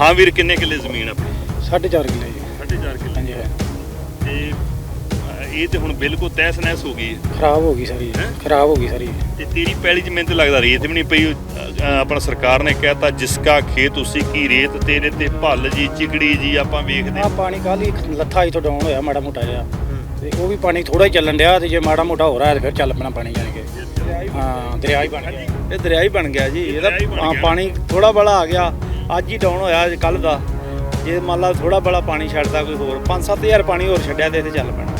ਹਾਂ ਵੀਰ ਕਿੰਨੇ ਕਿੱਲੇ ਜ਼ਮੀਨ ਆਪਣੀ? ਸਾਢੇ ਚਾਰ ਕਿੱਲੇ ਜੀ। 4.5 ਕਿੱਲੇ। ਹਾਂਜੀ ਹੈ। ਤੇ ਅਹ, ਇਹ ਤੇ ਹੁਣ ਬਿਲਕੁਲ ਤਹਿਸ ਨਹਿਸ ਹੋ ਗਈ ਹੈ। ਖਰਾਬ ਹੋ ਗਈ ਸਾਰੀ ਹੈਂ? ਖਰਾਬ ਹੋ ਗਈ ਸਾਰੀ ਤੇ ਤੇਰੀ ਪੈਲੀ 'ਚ ਮੈਨੂੰ ਤਾਂ ਲੱਗਦਾ ਰੇਤ ਵੀ ਨਹੀਂ ਪਈ। ਆਪਣਾ ਸਰਕਾਰ ਨੇ ਕਹਿਤਾ ਜਿਸਕਾ ਖੇਤ ਉਸੇ ਕੀ ਰੇਤ ਤੇਰੇ ਤੇ ਭੱਲ ਜੀ ਚਿਕੜੀ ਜੀ ਆਪਾਂ ਵੇਖਦੇ ਆ ਪਾਣੀ ਕੱਲ ਹੀ ਲੱਥਾ ਇਥੋਂ ਡਾਊਨ ਹੋਇਆ ਮਾੜਾ ਮੋਟਾ ਜਿਹਾ। ਤੇ ਉਹ ਵੀ ਪਾਣੀ ਥੋੜਾ ਹੀ ਚੱਲਣ ਡਿਆ ਤੇ ਜੇ ਮਾੜਾ ਮੋਟਾ ਹੋ ਰਿਹਾ ਫਿਰ ਚੱਲ ਪੈਣਾ ਪਾਣੀ ਜਾਣ ਕੇ। ਹਾਂ ਦਰਿਆ ਹੀ ਬਣ ਗਿਆ। ਇਹ ਦਰਿਆ ਹੀ ਬਣ ਗਿਆ ਜੀ ਇਹਦਾ ਦਰਿਆ ਹੀ ਹਾਂ। ਪਾਣੀ ਥੋੜਾ ਬੜਾ ਆ ਗਿਆ। ਅੱਜ ਹੀ ਡਾਊਨ ਹੋਇਆ ਕੱਲ ਦਾ। ਜੇ ਮੰਨ ਲਾ ਥੋੜਾ ਬੜਾ ਪਾਣੀ ਛੱਡਦਾ ਕੋਈ ਹੋਰ 5-7000 ਪਾਣੀ ਹੋਰ ਛੱਡਿਆ ਤੇ ਇੱਥੇ ਚੱਲ ਪੈਣਾ।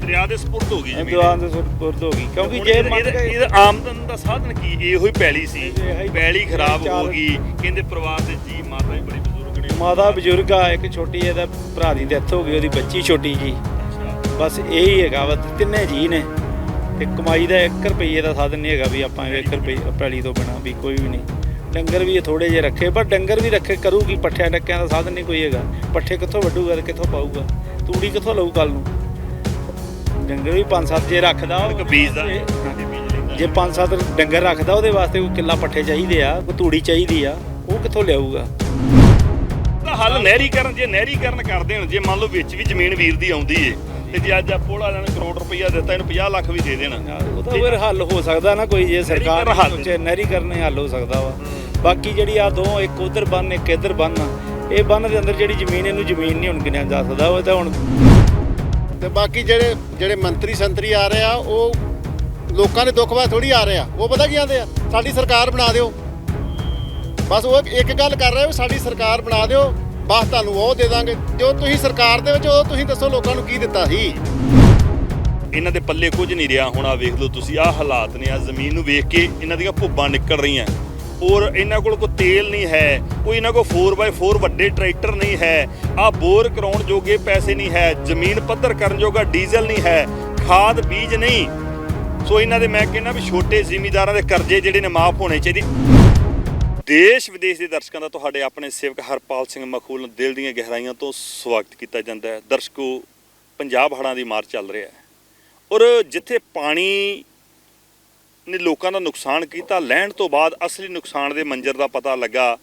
ਦਰਿਆ ਦੇ ਸਪੁਰਦ ਹੋ ਗਈ ਜ਼ਮੀਨ ਦੁਆਨ ਦੇ ਸੁਰਪੁਰਦ ਹੋ ਗਈ ਕਿਉਂਕਿ ਜੇ ਇਹਦਾ- ਆਮਦਨ ਦਾ ਸਾਧਨ ਕੀ? ਇਹੋ ਹੀ ਪੈਲੀ ਸੀ। ਹੀ ਪੈਲੀ ਖਰਾਬ ਹੋ ਗਈ। ਕਹਿੰਦੇ ਪਰਿਵਾਰ ਦੇ ਜੀ ਮਾਤਾ ਵੀ ਬੜੀ ਬਜ਼ੁਰਗ ਨੇ। ਮਾਦਾ ਬਜ਼ੁਰਗ ਆ ਇੱਕ ਛੋਟੀ ਇਹਦਾ ਭਰਾ ਦੀ ਡੈਥ ਹੋ ਗਈ ਉਹਦੀ ਬੱਚੀ ਛੋਟੀ ਜੀ ਬਸ ਇਹੀ ਹੈਗਾ ਵਾ ਤਿੰਨੇ ਜੀ ਨੇ ਤੇ ਕਮਾਈ ਦਾ 1 ਰੁਪਈਏ ਦਾ ਸਾਧਨ ਨਹੀਂ ਹੈਗਾ ਵੀ ਆਪਾਂ 1 ਰੁਪਏ ਪੈਲੀ ਤੋਂ ਬਿਨਾ ਵੀ ਕੋਈ ਵੀ ਨਹੀਂ। ਡੰਗਰ ਵੀ ਥੋੜੇ ਜਿਹੇ ਰੱਖੇ ਪਰ ਡੰਗਰ ਵੀ ਰੱਖੇ ਕਰੂਗੀ ਪੱਠਿਆਂ ਡੱਕਿਆਂ ਦਾ ਸਾਧਨ ਨਹੀਂ ਕੋਈ ਹੈਗਾ। ਪੱਠੇ ਕਿੱਥੋਂ ਵੱਢੂਗਾ ਤੇ ਕਿੱਥੋਂ ਪਾਊਗਾ? ਤੂੜੀ ਕਿੱਥੋਂ ਲਊ ਕੱਲ ਨੂੰ? ਡੰਗਰ ਵੀ ਪੰਜ ਸੱਤ ਜੇ ਰੱਖਦਾ ਉਹ- ਇੱਕ ਬੀਜ ਦਾ ਜੇ- ਹਾਂਜੀ, ਬੀਜ ਲੈਂਦਾ। ਜੇ ਪੰਜ ਸੱਤ ਡੰਗਰ ਰੱਖਦਾ ਉਹਦੇ ਵਾਸਤੇ ਕੋਈ ਕਿੱਲਾ ਪੱਠੇ ਚਾਹੀਦੇ ਆ ਕੋਈ ਤੂੜੀ ਚਾਹੀਦੀ ਆ ਉਹ ਕਿੱਥੋਂ ਲਿਆਊਗਾ? ਹੱਲ ਨਹਿਰੀਕਰਨ ਜੇ ਨਹਿਰੀਕਰਨ ਕਰ ਦੇਣ ਜੇ ਮੰਨ ਲਓ ਵਿੱਚ ਵੀ ਜ਼ਮੀਨ ਵੀਰ ਦੀ ਆਉਂਦੀ ਏ ਤੇ ਜੇ ਅੱਜ ਆ ਪੁਲ ਵਾਲਿਆਂ ਨੇ ਕਰੋੜ ਰੁਪਈਆ ਦਿੱਤਾ ਇਹਨੂੰ 50 ਲੱਖ ਵੀ ਦੇ ਦੇਣ। ਉਹਦਾ ਫਿਰ ਹੱਲ ਹੋ ਸਕਦਾ ਨਾ ਕੋਈ ਜੇ ਸਰਕਾਰ ਨਹਿਰੀਕਰਨ ਹੱਲ। ਸੋਚੇ ਨਹਿਰੀ ਕਰਨੇ ਹੱਲ ਹੋ ਸਕਦਾ ਵਾ। ਬਾਕੀ ਜਿਹੜੀ ਆ ਦੋ ਇੱਕ ਉਧਰ ਬੰਨ ਇੱਕ ਇੱਧਰ ਬੰਨ ਇਹ ਬੰਨ ਦੇ ਅੰਦਰ ਜਿਹੜੀ ਜ਼ਮੀਨ ਇਹਨੂੰ ਜ਼ਮੀਨ ਨਹੀਂ ਹੁਣ ਗਿਣਿਆ ਜਾ ਸਕਦਾ ਉਹ ਤਾਂ ਹੁਣ ਤੇ ਬਾਕੀ ਜਿਹੜੇ ਜਿਹੜੇ ਮੰਤਰੀ ਸੰਤਰੀ ਆ ਰਹੇ ਆ ਉਹ ਲੋਕਾਂ ਦੇ ਦੁੱਖ ਬਾਅਦ ਥੋੜੀ ਆ ਰਹੇ ਆ। ਉਹ ਪਤਾ ਕੀ ਆਂਦੇ ਆ? ਸਾਡੀ ਸਰਕਾਰ ਬਣਾ ਦਿਓ। ਬਸ ਉਹ ਇੱਕ ਗੱਲ ਕਰ ਰਹੇ ਹੋ ਸਾਡੀ ਸਰਕਾਰ ਬਣਾ ਦਿਓ ਬਸ ਤੁਹਾਨੂੰ ਉਹ ਦੇ ਦਾਂਗੇ। ਜੋ ਤੁਸੀਂ ਸਰਕਾਰ ਦੇ ਵਿੱਚ ਉਹ ਤੁਸੀਂ ਦੱਸੋ ਲੋਕਾਂ ਨੂੰ ਕੀ ਦਿੱਤਾ ਸੀ। ਇਹਨਾਂ ਦੇ ਪੱਲੇ ਕੁਝ ਨਹੀਂ ਰਿਹਾ। ਹੁਣ ਆ ਵੇਖ ਲਓ ਤੁਸੀਂ, ਆਹ ਹਾਲਾਤ ਨੇ ਆ ਜ਼ਮੀਨ ਨੂੰ ਵੇਖ ਕੇ ਇਹਨਾਂ ਦੀਆਂ ਭੁੱਬਾਂ ਨਿਕਲ ਰਹੀਆਂ। ਔਰ ਇਹਨਾਂ ਕੋਲ ਕੋਈ ਤੇਲ ਨਹੀਂ ਹੈ, ਕੋਈ ਇਹਨਾਂ ਕੋਲ 4x4 ਵੱਡੇ ਟਰੈਕਟਰ ਨਹੀਂ ਹੈ। ਆ ਬੋਰ ਕਰਾਉਣ ਜੋਗੇ ਪੈਸੇ ਨਹੀਂ ਹੈ, ਜ਼ਮੀਨ ਪੱਧਰ ਕਰਨ ਜੋਗਾ ਡੀਜ਼ਲ ਨਹੀਂ ਹੈ, ਖਾਦ, ਬੀਜ ਨਹੀਂ। ਸੋ ਇਹਨਾਂ ਦੇ ਮੈਂ ਕਹਿੰਦਾ ਵੀ ਛੋਟੇ ਜ਼ਿਮੀਦਾਰਾਂ ਦੇ ਕਰਜ਼ੇ ਜਿਹੜੇ ਨੇ ਮਾਫ ਹੋਣੇ ਚਾਹੀਦੇ। ਦੇਸ਼ ਵਿਦੇਸ਼ ਦੇ ਦਰਸ਼ਕਾਂ ਦਾ ਤੁਹਾਡੇ ਆਪਣੇ ਸੇਵਕ ਹਰਪਾਲ ਸਿੰਘ ਮਖੂਲ ਨੂੰ ਦਿਲ ਦੀਆਂ ਗਹਿਰਾਈਆਂ ਤੋਂ ਸਵਾਗਤ ਕੀਤਾ ਜਾਂਦਾ ਹੈ। ਦਰਸ਼ਕੋ, ਪੰਜਾਬ ਹੜ੍ਹਾਂ ਦੀ ਮਾਰ ਚੱਲ ਰਿਹਾ ਹੈ। ਔਰ ਜਿੱਥੇ ਪਾਣੀ ਨੇ ਲੋਕਾਂ ਦਾ ਨੁਕਸਾਨ ਕੀਤਾ, ਲੈਣ ਤੋਂ ਬਾਅਦ ਅਸਲੀ ਨੁਕਸਾਨ ਦੇ ਮੰਜ਼ਰ ਦਾ ਪਤਾ ਲੱਗਾ।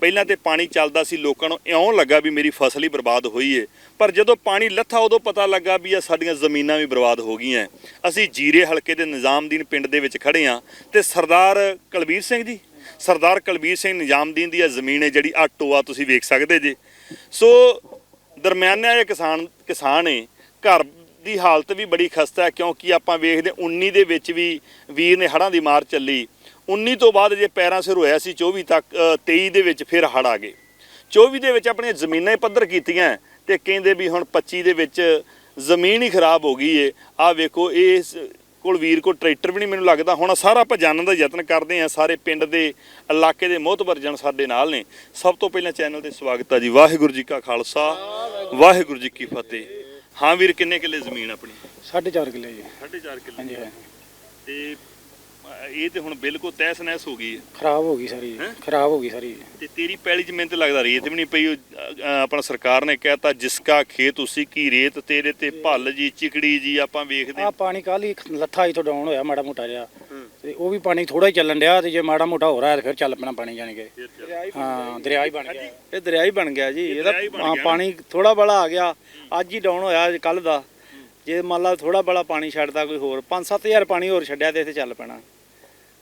ਪਹਿਲਾਂ ਤੇ ਪਾਣੀ ਚੱਲਦਾ ਸੀ, ਲੋਕਾਂ ਨੂੰ ਇਉਂ ਲੱਗਾ ਵੀ ਮੇਰੀ ਫਸਲ ਹੀ ਬਰਬਾਦ ਹੋਈ ਏ। ਪਰ ਜਦੋਂ ਪਾਣੀ ਲੱਥਾ, ਉਦੋਂ ਪਤਾ ਲੱਗਾ ਵੀ ਆ ਸਾਡੀਆਂ ਜ਼ਮੀਨਾਂ ਵੀ ਬਰਬਾਦ ਹੋ ਗਈਆਂ ਅਸੀਂ ਜੀਰੇ ਹਲਕੇ ਦੇ ਨਿਜ਼ਾਮਦੀਨ ਪਿੰਡ ਦੇ ਵਿੱਚ ਖੜੇ ਆ ਤੇ ਸਰਦਾਰ ਕੁਲਬੀਰ ਸਿੰਘ ਜੀ ਸਰਦਾਰ ਕੁਲਬੀਰ ਸਿੰਘ ਨਿਜ਼ਾਮਦੀਨ ਦੀ ਇਹ ਜ਼ਮੀਨ ਹੈ ਜਿਹੜੀ ਆ ਟੋਆ ਤੁਸੀਂ ਵੇਖ ਸਕਦੇ ਜੇ। ਸੋ ਦਰਮਿਆਨਾ ਇਹ ਕਿਸਾਨ ਕਿਸਾਨ ਏ ਘਰ ਦੀ ਹਾਲਤ ਵੀ ਬੜੀ ਖਸਤਾ ਹੈ ਕਿਉਂਕਿ ਆਪਾਂ ਵੇਖਦੇ 19 ਦੇ ਵਿੱਚ ਵੀ ਵੀਰ ਨੇ ਹੜ੍ਹਾਂ ਦੀ ਮਾਰ ਚੱਲੀ। 19 ਤੋਂ ਬਾਅਦ ਜੇ ਪੈਰਾਂ ਸਿਰ ਹੋਇਆ ਸੀ 24 ਤੱਕ ਅ, 23 ਦੇ ਵਿੱਚ ਫਿਰ ਹੜ੍ਹ ਆ ਗਏ। 24 ਦੇ ਵਿੱਚ ਆਪਣੀਆਂ ਜ਼ਮੀਨਾਂ ਪੱਧਰ ਕੀਤੀਆਂ ਤੇ ਕਹਿੰਦੇ ਵੀ ਹੁਣ 25 ਦੇ ਵਿੱਚ ਜ਼ਮੀਨ ਹੀ ਖਰਾਬ ਹੋ ਗਈ ਏ ਆ ਵੇਖੋ ਇਹ ਕੋਲ ਵੀਰ ਕੋਲ ਟਰੈਕਟਰ ਵੀ ਨਹੀਂ ਮੈਨੂੰ ਲੱਗਦਾ। ਹੁਣ ਸਾਰਾ ਆਪਾਂ ਜਾਣਨ ਦਾ ਯਤਨ ਕਰਦੇ ਆ ਸਾਰੇ ਪਿੰਡ ਦੇ ਇਲਾਕੇ ਦੇ ਮੋਹਤਬਰ ਜਨ ਸਾਡੇ ਨਾਲ ਨੇ। ਸਭ ਤੋਂ ਪਹਿਲਾਂ ਚੈਨਲ ਤੇ ਸਵਾਗਤ ਹੈ ਜੀ। ਵਾਹਿਗੁਰੂ ਜੀ ਕਾ ਖਾਲਸਾ। ਵਾਹਿਗੁਰੂ ਜੀ ਕੀ ਫਤਿਹ। ਹਾਂ ਵੀਰ ਕਿੰਨੇ ਕਿੱਲੇ ਜ਼ਮੀਨ ਆਪਣੀ? ਸਾਢੇ ਚਾਰ ਕਿੱਲੇ ਜੀ। 4.5 ਕਿੱਲੇ। ਹਾਂਜੀ ਤੇ ਇਹ ਤੇ ਹੁਣ ਬਿਲਕੁਲ ਤਹਿਸ ਨਹਿਸ ਹੋ ਗਈ ਹੈ। ਖਰਾਬ ਹੋ ਗਈ ਸਾਰੀ ਹੈਂ? ਖਰਾਬ ਹੋ ਗਈ ਸਾਰੀ। ਤੇ ਤੇਰੀ ਪੈਲੀ 'ਚ ਮੈਨੂੰ ਤਾਂ ਲੱਗਦਾ ਰੇਤ ਵੀ ਨਹੀਂ ਪਈ ਉਹ, ਆਪਣਾ ਸਰਕਾਰ ਨੇ ਕਹਿਤਾ ਜਿਸਕਾ ਖੇਤ ਉਸੇ ਕੀ ਰੇਤ ਤੇਰੇ ਤੇ ਭੱਲ ਜੀ ਚਿਕੜੀ ਜੀ ਆਪਾਂ ਵੇਖਦੇ ਆ ਪਾਣੀ ਕੱਲ ਹੀ ਲੱਥਾ ਇਥੋਂ ਡਾਊਨ ਹੋਇਆ ਮਾੜਾ ਮੋਟਾ ਜਿਹਾ। ਤੇ ਉਹ ਵੀ ਪਾਣੀ ਥੋੜਾ ਹੀ ਚੱਲਣ ਡਿਆ ਤੇ ਜੇ ਮਾੜਾ ਮੋਟਾ ਹੋ ਰਿਹਾ ਤੇ ਫਿਰ ਚੱਲ ਪੈਣਾ ਪਾਣੀ ਜਾਣ ਕੇ। ਹਾਂ ਦਰਿਆ ਹੀ ਬਣ ਗਿਆ। ਇਹ ਦਰਿਆ ਹੀ ਬਣ ਗਿਆ ਜੀ। ਇਹਦਾ ਦਰਿਆ ਹੀ ਬਣ ਹਾਂ, ਗਿਆ। ਪਾਣੀ ਥੋੜਾ ਬੜਾ ਆ ਗਿਆ। ਅੱਜ ਹੀ ਡਾਊਨ ਹੋਇਆ ਕੱਲ ਦਾ। ਜੇ ਮੰਨ ਲਾ ਥੋੜਾ ਬੜਾ ਪਾਣੀ ਛੱਡਦਾ ਕੋਈ ਹੋਰ 5-7000 ਪਾਣੀ ਹੋਰ ਛੱਡਿਆ ਤੇ ਇੱਥੇ ਚੱਲ ਪੈਣਾ।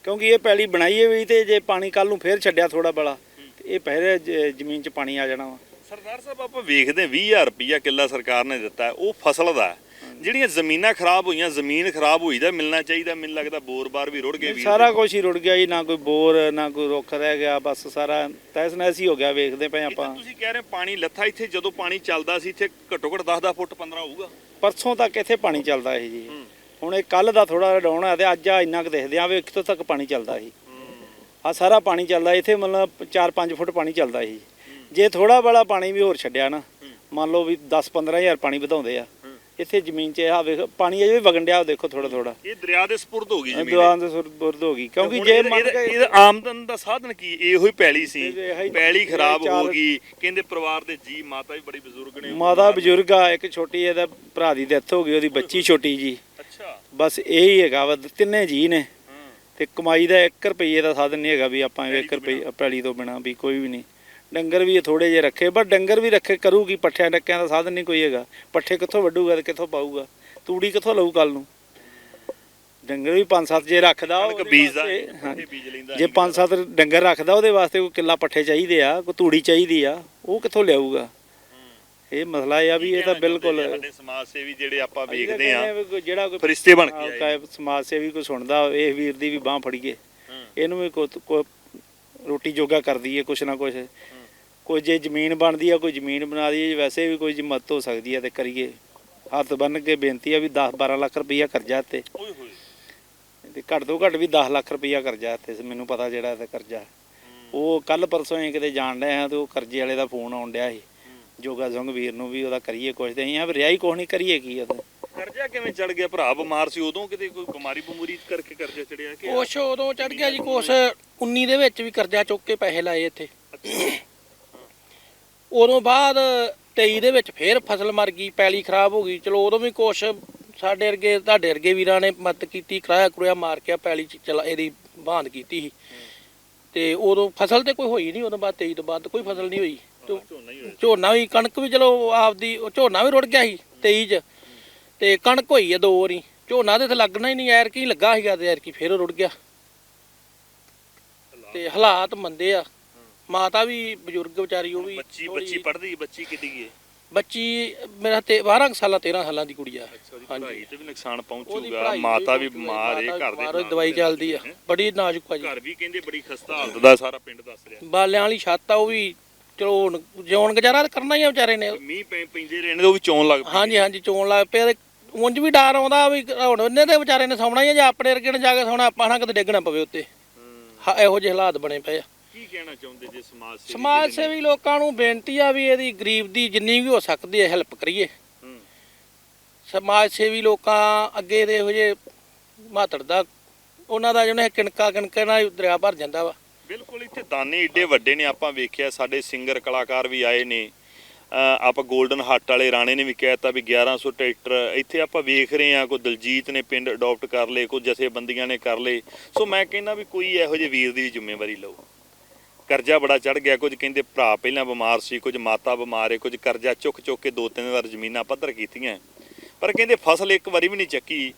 ਕਿਉਂਕਿ ਇਹ ਪੈਲੀ ਬਣਾਈ ਹੋਈ ਤੇ ਜੇ ਪਾਣੀ ਕੱਲ ਨੂੰ ਫੇਰ ਛੱਡਿਆ ਥੋੜਾ ਬੜਾ ਤੇ ਇਹ ਪਹਿਰੇ ਜ- ਜ਼ਮੀਨ 'ਚ ਪਾਣੀ ਆ ਜਾਣਾ ਵਾ। ਸਰਦਾਰ ਸਾਹਿਬ ਆਪਾਂ ਵੇਖਦੇ 20000 ਰੁਪਈਆ ਕਿੱਲਾ ਸਰਕਾਰ ਨੇ ਦਿੱਤਾ ਹੈ, ਉਹ ਫਸਲ ਦਾ ਹੈ। ਜਿਹੜੀਆਂ ਜ਼ਮੀਨਾਂ ਖਰਾਬ ਹੋਈਆਂ ਜ਼ਮੀਨ ਖਰਾਬ ਹੋਈ ਦਾ ਮਿਲਣਾ ਚਾਹੀਦਾ ਮੈਨੂੰ ਲੱਗਦਾ ਬੋਰ-ਬਾਰ ਵੀ ਰੁੜ ਗਏ ਵੀ ਸਾਰਾ ਕੁਝ ਹੀ ਰੁੜ ਗਿਆ ਜੀ ਨਾ ਕੋਈ ਬੋਰ ਨਾ ਕੋਈ ਰੁੱਖ ਰਹਿ ਗਿਆ ਬਸ ਸਾਰਾ ਤੈਸ ਨੈਸ ਹੀ ਹੋ ਗਿਆ ਵੇਖਦੇ ਪਏ ਆਪਾਂ। ਤੁਸੀਂ ਕਹਿ ਰਹੇ ਹੋ ਪਾਣੀ ਲੱਥਾ ਇੱਥੇ ਜਦੋਂ ਪਾਣੀ ਚੱਲਦਾ ਸੀ ਇੱਥੇ ਘੱਟੋ ਘੱਟ 10-10 ਫੁੱਟ 15 ਹੋਊਗਾ। ਪਰਸੋਂ ਤੱਕ ਇੱਥੇ ਪਾਣੀ ਚੱਲਦਾ ਸੀ ਜੀ। ਹੁਣ ਇਹ ਕੱਲ ਦਾ ਥੋੜਾ ਡਾਉਣ ਆ ਤੇ ਅੱਜ ਆ ਇੰਨਾ ਕੁ ਦੇਖਦੇ ਆ ਵੀ ਕਿੱਥੋਂ ਤੱਕ ਪਾਣੀ ਚੱਲਦਾ ਸੀ। ਆ ਸਾਰਾ ਪਾਣੀ ਚੱਲਦਾ ਇੱਥੇ ਮਤਲਬ 4-5 ਫੁੱਟ ਪਾਣੀ ਚੱਲਦਾ ਸੀ। ਜੇ ਥੋੜਾ ਬੜਾ ਪਾਣੀ ਵੀ ਹੋਰ ਛੱਡਿਆ ਨਾ ਮੰਨ ਲਓ ਵੀ 10-15000 ਪਾਣੀ ਵਧਾਉਂਦੇ ਆ ਇੱਥੇ ਜ਼ਮੀਨ 'ਚ ਆ ਵੇਖ ਪਾਣੀ ਅਜੇ ਵੀ ਵਗਣ ਡਿਆ ਦੇਖੋ ਥੋੜਾ ਥੋੜਾ ਇਹ ਦਰਿਆ ਦੇ ਸਪੁਰਦ ਹੋ ਗਈ ਜ਼ਮੀਨ ਦੁਆਨ ਦੇ ਸੁਰਬੁਰਦ ਹੋ ਗਈ ਕਿਉਂਕਿ ਜੇ ਮੰਨ ਕੇ ਇਹਦਾ ਆਮਦਨ ਦਾ ਸਾਧਨ ਕੀ? ਇਹੋ ਹੀ ਪੈਲੀ ਸੀ ਇਹੋ ਪੈਲੀ ਖਰਾਬ ਹੋ ਗਈ ਕਹਿੰਦੇ ਪਰਿਵਾਰ ਦੇ ਜੀ ਮਾਤਾ ਵੀ ਬੜੀ ਬਜ਼ੁਰਗ ਨੇ ਮਾਦਾ ਬਜ਼ੁਰਗ ਆ ਇੱਕ ਛੋਟੀ ਇਹਦਾ ਭਰਾ ਦੀ ਡੈਥ ਹੋ ਗਈ ਉਹਦੀ ਬੱਚੀ ਛੋਟੀ ਜੀ ਬਸ ਇਹੀ ਹੈਗਾ ਵਾ ਤਿੰਨੇ ਜੀ ਨੇ। ਤੇ ਕਮਾਈ ਦਾ 1 ਰੁਪਈਏ ਦਾ ਸਾਧਨ ਨਹੀਂ ਹੈਗਾ ਵੀ ਆਪਾਂ 1 ਰੁਪਏ ਪੈਲੀ ਤੋਂ ਬਿਨਾ ਵੀ ਕੋਈ ਵੀ ਨਹੀਂ। ਡੰਗਰ ਵੀ ਥੋੜੇ ਜਿਹੇ ਰੱਖੇ ਪਰ ਡੰਗਰ ਵੀ ਰੱਖੇ ਕਰੂਗੀ ਪੱਠਿਆਂ ਡੱਕਿਆਂ ਦਾ ਸਾਧਨ ਨਹੀਂ ਕੋਈ ਹੈਗਾ। ਪੱਠੇ ਕਿੱਥੋਂ ਵੱਢੂਗਾ ਤੇ ਕਿੱਥੋਂ ਪਾਊਗਾ? ਤੂੜੀ ਕਿੱਥੋਂ ਲਊ ਕੱਲ ਨੂੰ? ਡੰਗਰ ਵੀ ਪੰਜ ਸੱਤ ਜੇ ਰੱਖਦਾ ਕਣਕ ਉਹਦੇ ਬੀਜਦਾ ਵਾਸਤੇ- ਹਾਂ। ਪੱਠੇ ਬੀਜ ਲੈਂਦਾ ਜੇ ਪੰਜ ਸੱਤ ਡੰਗਰ ਰੱਖਦਾ ਉਹਦੇ ਵਾਸਤੇ ਕੋਈ ਕਿੱਲਾ ਪੱਠੇ ਚਾਹੀਦੇ ਆ ਕੋਈ ਤੂੜੀ ਚਾਹੀਦੀ ਆ ਉਹ ਕਿੱਥੋਂ ਲਿਆਊਗਾ? ਇਹ ਮਸਲਾ ਇਹ ਆ ਵੀ ਇਹ ਤਾਂ ਬਿਲਕੁਲ ਸਾਡੇ ਸਮਾਜ ਸੇਵੀ ਜਿਹੜੇ ਆਪਾਂ ਵੇਖਦੇ ਆ ਜਿਹੜਾ ਕੋਈ ਫਰਿਸ਼ਤੇ ਬਣ ਕੇ ਆਏ। ਸਮਾਜ ਸੇਵੀ ਕੋਈ ਸੁਣਦਾ ਇਹ ਵੀਰ ਦੀ ਵੀ ਬਾਹ ਫੜੀਏ ਹੂੰ। ਇਹਨੂੰ ਵੀ ਕੋ ਕੋ ਰੋਟੀ ਜੋਗਾ ਕਰ ਦਈਏ ਕੁਛ ਨਾ ਕੁਛ। ਕੋਈ ਜੇ ਜ਼ਮੀਨ ਬਣਦੀ ਆ ਕੋਈ ਜ਼ਮੀਨ ਬਣਾ ਦਈਏ ਵੈਸੇ ਵੀ ਕੋਈ ਮਦਦ ਹੋ ਸਕਦੀ ਆ ਤੇ ਕਰੀਏ। ਹੱਥ ਬੰਨ ਕੇ ਬੇਨਤੀ ਆ ਵੀ 10 12 ਲੱਖ ਰੁਪਈਆ ਕਰਜ਼ਾ ਤੇ ਤੇ ਘੱਟ ਤੋਂ ਘੱਟ ਵੀ 10 ਲੱਖ ਰੁਪਈਆ ਕਰਜ਼ਾ ਤੇ ਮੈਨੂੰ ਪਤਾ ਜਿਹੜਾ ਤੇ ਕਰਜ਼ਾ। ਉਹ ਕੱਲ ਪਰਸੋਂ ਹੀ ਕਿਤੇ ਜਾਣ ਡਿਆ ਹਾਂ ਤੇ ਉਹ ਕਰਜ਼ੇ ਵਾਲੇ ਦਾ ਫੋਨ ਆਉਣ ਡਿਆ ਸੀ। ਜੋਗਾ ਜੰਗ ਵੀਰ ਨੂੰ ਵੀ ਉਹਦਾ ਕਰੀਏ ਕੁਛ ਤੇ ਅਸੀਂ ਆ ਰਿਆਈ ਕੁਛ ਨਹੀਂ ਕਰੀਏ ਕੀ ਉਹਦਾ ਕਰਜ਼ਾ ਕਿਵੇਂ ਚੜ ਗਿਆ ਭਰਾ? ਬਿਮਾਰ ਸੀ ਉਦੋਂ ਕਿਤੇ ਕੋਈ ਬਿਮਾਰੀ ਬਮੂਰੀ ਕਰਕੇ ਕਰਜ਼ਾ ਚੜਿਆ ਕਿ ਕੁਛ ਉਦੋਂ ਚੜ ਗਿਆ ਜੀ ਕੁਛ 19 ਦੇ ਵਿੱਚ ਵੀ ਕਰਜ਼ਾ ਚੁੱਕ ਕੇ ਪੈਸੇ ਲਾਏ ਇੱਥੇ। ਉਦੋਂ ਬਾਅਦ 23 ਦੇ ਵਿੱਚ ਫੇਰ ਫਸਲ ਮਰ ਗਈ ਪੈਲੀ ਖਰਾਬ ਹੋ ਗਈ। ਚਲੋ ਉਦੋਂ ਵੀ ਕੁਛ ਸਾਡੇ ਵਰਗੇ ਤੁਹਾਡੇ ਵਰਗੇ ਵੀਰਾਂ ਨੇ ਮਦਦ ਕੀਤੀ ਕਿਰਾਇਆ ਕਰੂਆ ਮਾਰ ਕੇ ਪੈਲੀ ਚ ਚਲਾ ਇਹਦੀ ਬਾਂਧ ਕੀਤੀ ਸੀ। ਤੇ ਉਦੋਂ ਫਸਲ ਤੇ ਕੋਈ ਹੋਈ ਨਹੀਂ ਉਦੋਂ ਬਾਅਦ 23 ਤੋਂ ਬਾਅਦ ਕੋਈ ਫਸਲ ਨਹੀਂ ਹੋਈ। ਝੋਨਾ ਹੀ ਵੀ ਕਣਕ ਵੀ ਚਲੋ ਆਪਦੀ ਉਹ ਝੋਨਾ ਵੀ ਰੁੜ ਗਿਆ ਸੀ 23 ਚ। ਤੇ ਕਣਕ ਹੋਈ ਆ ਦੋ ਵਾਰੀ। ਝੋਨਾ ਤੇ ਲੱਗਣਾ ਹੀ ਨਹੀਂ ਐਰ ਕੀ ਲੱਗਾ ਸੀਗਾ ਤੇ ਐਰ ਕੀ ਫੇਰ ਰੁੜ ਗਿਆ। ਤੇ ਹਾਲਾਤ। ਮੰਦੇ ਆ। ਮਾਤਾ ਵੀ ਬਜ਼ੁਰਗ ਵਿਚਾਰੀ ਉਹ ਵੀ ਬੱਚੀ ਬੱਚੀ ਪੜਦੀ ਬੱਚੀ ਕਿੱਡੀ ਗਈ ਬੱਚੀ ਮੇਰਾ ਤੇ 12 ਕੁ ਸਾਲਾਂ 13 ਸਾਲਾਂ ਦੀ ਕੁੜੀ ਆ। ਹਾਂਜੀ। ਤੇ ਵੀ ਨੁਕਸਾਨ ਪਹੁੰਚੂਗਾ। ਮਾਤਾ ਵੀ ਬਿਮਾਰ ਹੈ ਘਰ ਦੇ ਦਵਾਈ ਚੱਲਦੀ ਆ। ਹੈ। ਬੜੀ ਨਾਜ਼ੁਕ ਆ ਜੀ ਘਰ ਵੀ ਕਹਿੰਦੇ ਬੜੀ ਖਸਤਾ ਹਾਲਤ ਦਾ ਸਾਰਾ ਪਿੰਡ ਦੱਸ ਰਿਹਾ। ਬਾਲਿਆਂ ਵਾਲੀ ਛੱਤ ਆ ਉਹ ਵੀ ਚਲੋ ਹੁਣ ਜਿਉਣ ਗੁਜ਼ਾਰਾ ਕਰਨਾ ਹੀ ਆ ਵਿਚਾਰੇ ਨੇ। ਮੀਂਹ ਪੈ ਪੈਂਦੇ ਰਹਿਣੇ ਉਹ ਵੀ ਚੋਣ ਲੱਗ ਪਈ ਹਾਂਜੀ ਹਾਂਜੀ ਚੋਣ ਲੱਗ ਪਿਆ ਤੇ ਉਂਝ ਵੀ ਡਰ ਆਉਂਦਾ ਵੀ ਹੁਣ ਉਹਨੇ ਤੇ ਵਿਚਾਰੇ ਨੇ ਸੌਣਾ ਹੀ ਆ ਜੇ ਆਪਣੇ ਵਰਗੇ ਨੇ ਜਾ ਕੇ ਸੌਣਾ ਆਪਾਂ ਨਾ ਕਿਤੇ ਡਿੱਗਣਾ ਪਵੇ ਉੱਤੇ। ਹਾਂ, ਇਹੋ ਜਿਹੇ ਹਾਲਾਤ ਬਣੇ ਪਏ ਆ। ਕੀ ਕਹਿਣਾ ਚਾਹੁੰਦੇ ਜੇ ਸਮਾਜ ਸੇਵੀ ਸਮਾਜ? ਸੇਵੀ ਲੋਕਾਂ ਨੂੰ ਬੇਨਤੀ ਆ ਵੀ ਇਹਦੀ ਗਰੀਬ ਦੀ ਜਿੰਨੀ ਵੀ ਹੋ ਸਕਦੀ ਹੈ ਹੈਲਪ ਕਰੀਏ। ਹੂੰ। ਸਮਾਜ ਸੇਵੀ ਲੋਕਾਂ ਅੱਗੇ ਦੇ ਇਹੋ ਜਿਹੇ ਮਾਤੜ ਦਾ ਉਹਨਾਂ ਦਾ ਜਿਹਨੇ ਕਿਣਕਾ ਕਿਣਕੇ ਨਾਲ ਹੀ ਦਰਿਆ ਭਰ ਜਾਂਦਾ ਵਾ। ਬਿਲਕੁਲ ਇੱਥੇ ਦਾਨੇ ਏਡੇ ਵੱਡੇ ਨੇ, ਆਪਾਂ ਵੇਖਿਆ, ਸਾਡੇ ਸਿੰਗਰ ਕਲਾਕਾਰ ਵੀ ਆਏ ਨੇ। ਆਪਾਂ 골ਡਨ ਹੱਟ ਵਾਲੇ ਰਾਣੇ ਨੇ ਵੀ ਕਹਿਤਾ ਵੀ 1100 ਟਰੈਕਟਰ, ਇੱਥੇ ਆਪਾਂ ਵੇਖ ਰਹੇ ਆ ਕੋਈ ਦਲਜੀਤ ਨੇ ਪਿੰਡ ਅਡਾਪਟ ਕਰ ਲਏ, ਕੋਈ ਜਥੇਬੰਦੀਆਂ ਨੇ ਕਰ ਲਏ। ਸੋ ਮੈਂ ਕਹਿੰਦਾ ਵੀ ਕੋਈ ਇਹੋ ਜਿਹੇ ਵੀਰ ਦੀ ਜ਼ਿੰਮੇਵਾਰੀ ਲਓ। ਕਰਜ਼ਾ ਬੜਾ ਚੜ ਗਿਆ, ਕੁਝ ਕਹਿੰਦੇ ਭਰਾ ਪਹਿਲਾਂ ਬਿਮਾਰ ਸੀ, ਕੁਝ ਮਾਤਾ ਬਿਮਾਰ ਹੈ ਕੁਝ ਕਰਜ਼ਾ ਚੁੱਕ ਚੁੱਕ ਕੇ ਦੋ ਤਿੰਨ ਵਾਰ ਜ਼ਮੀਨਾਂ ਪੱਧਰ ਕੀਤੀਆਂ। ਪਰ ਕਹਿੰਦੇ ਫਸਲ ਇੱਕ ਵਾਰੀ ਵੀ ਨਹੀਂ ਚੱਕੀ।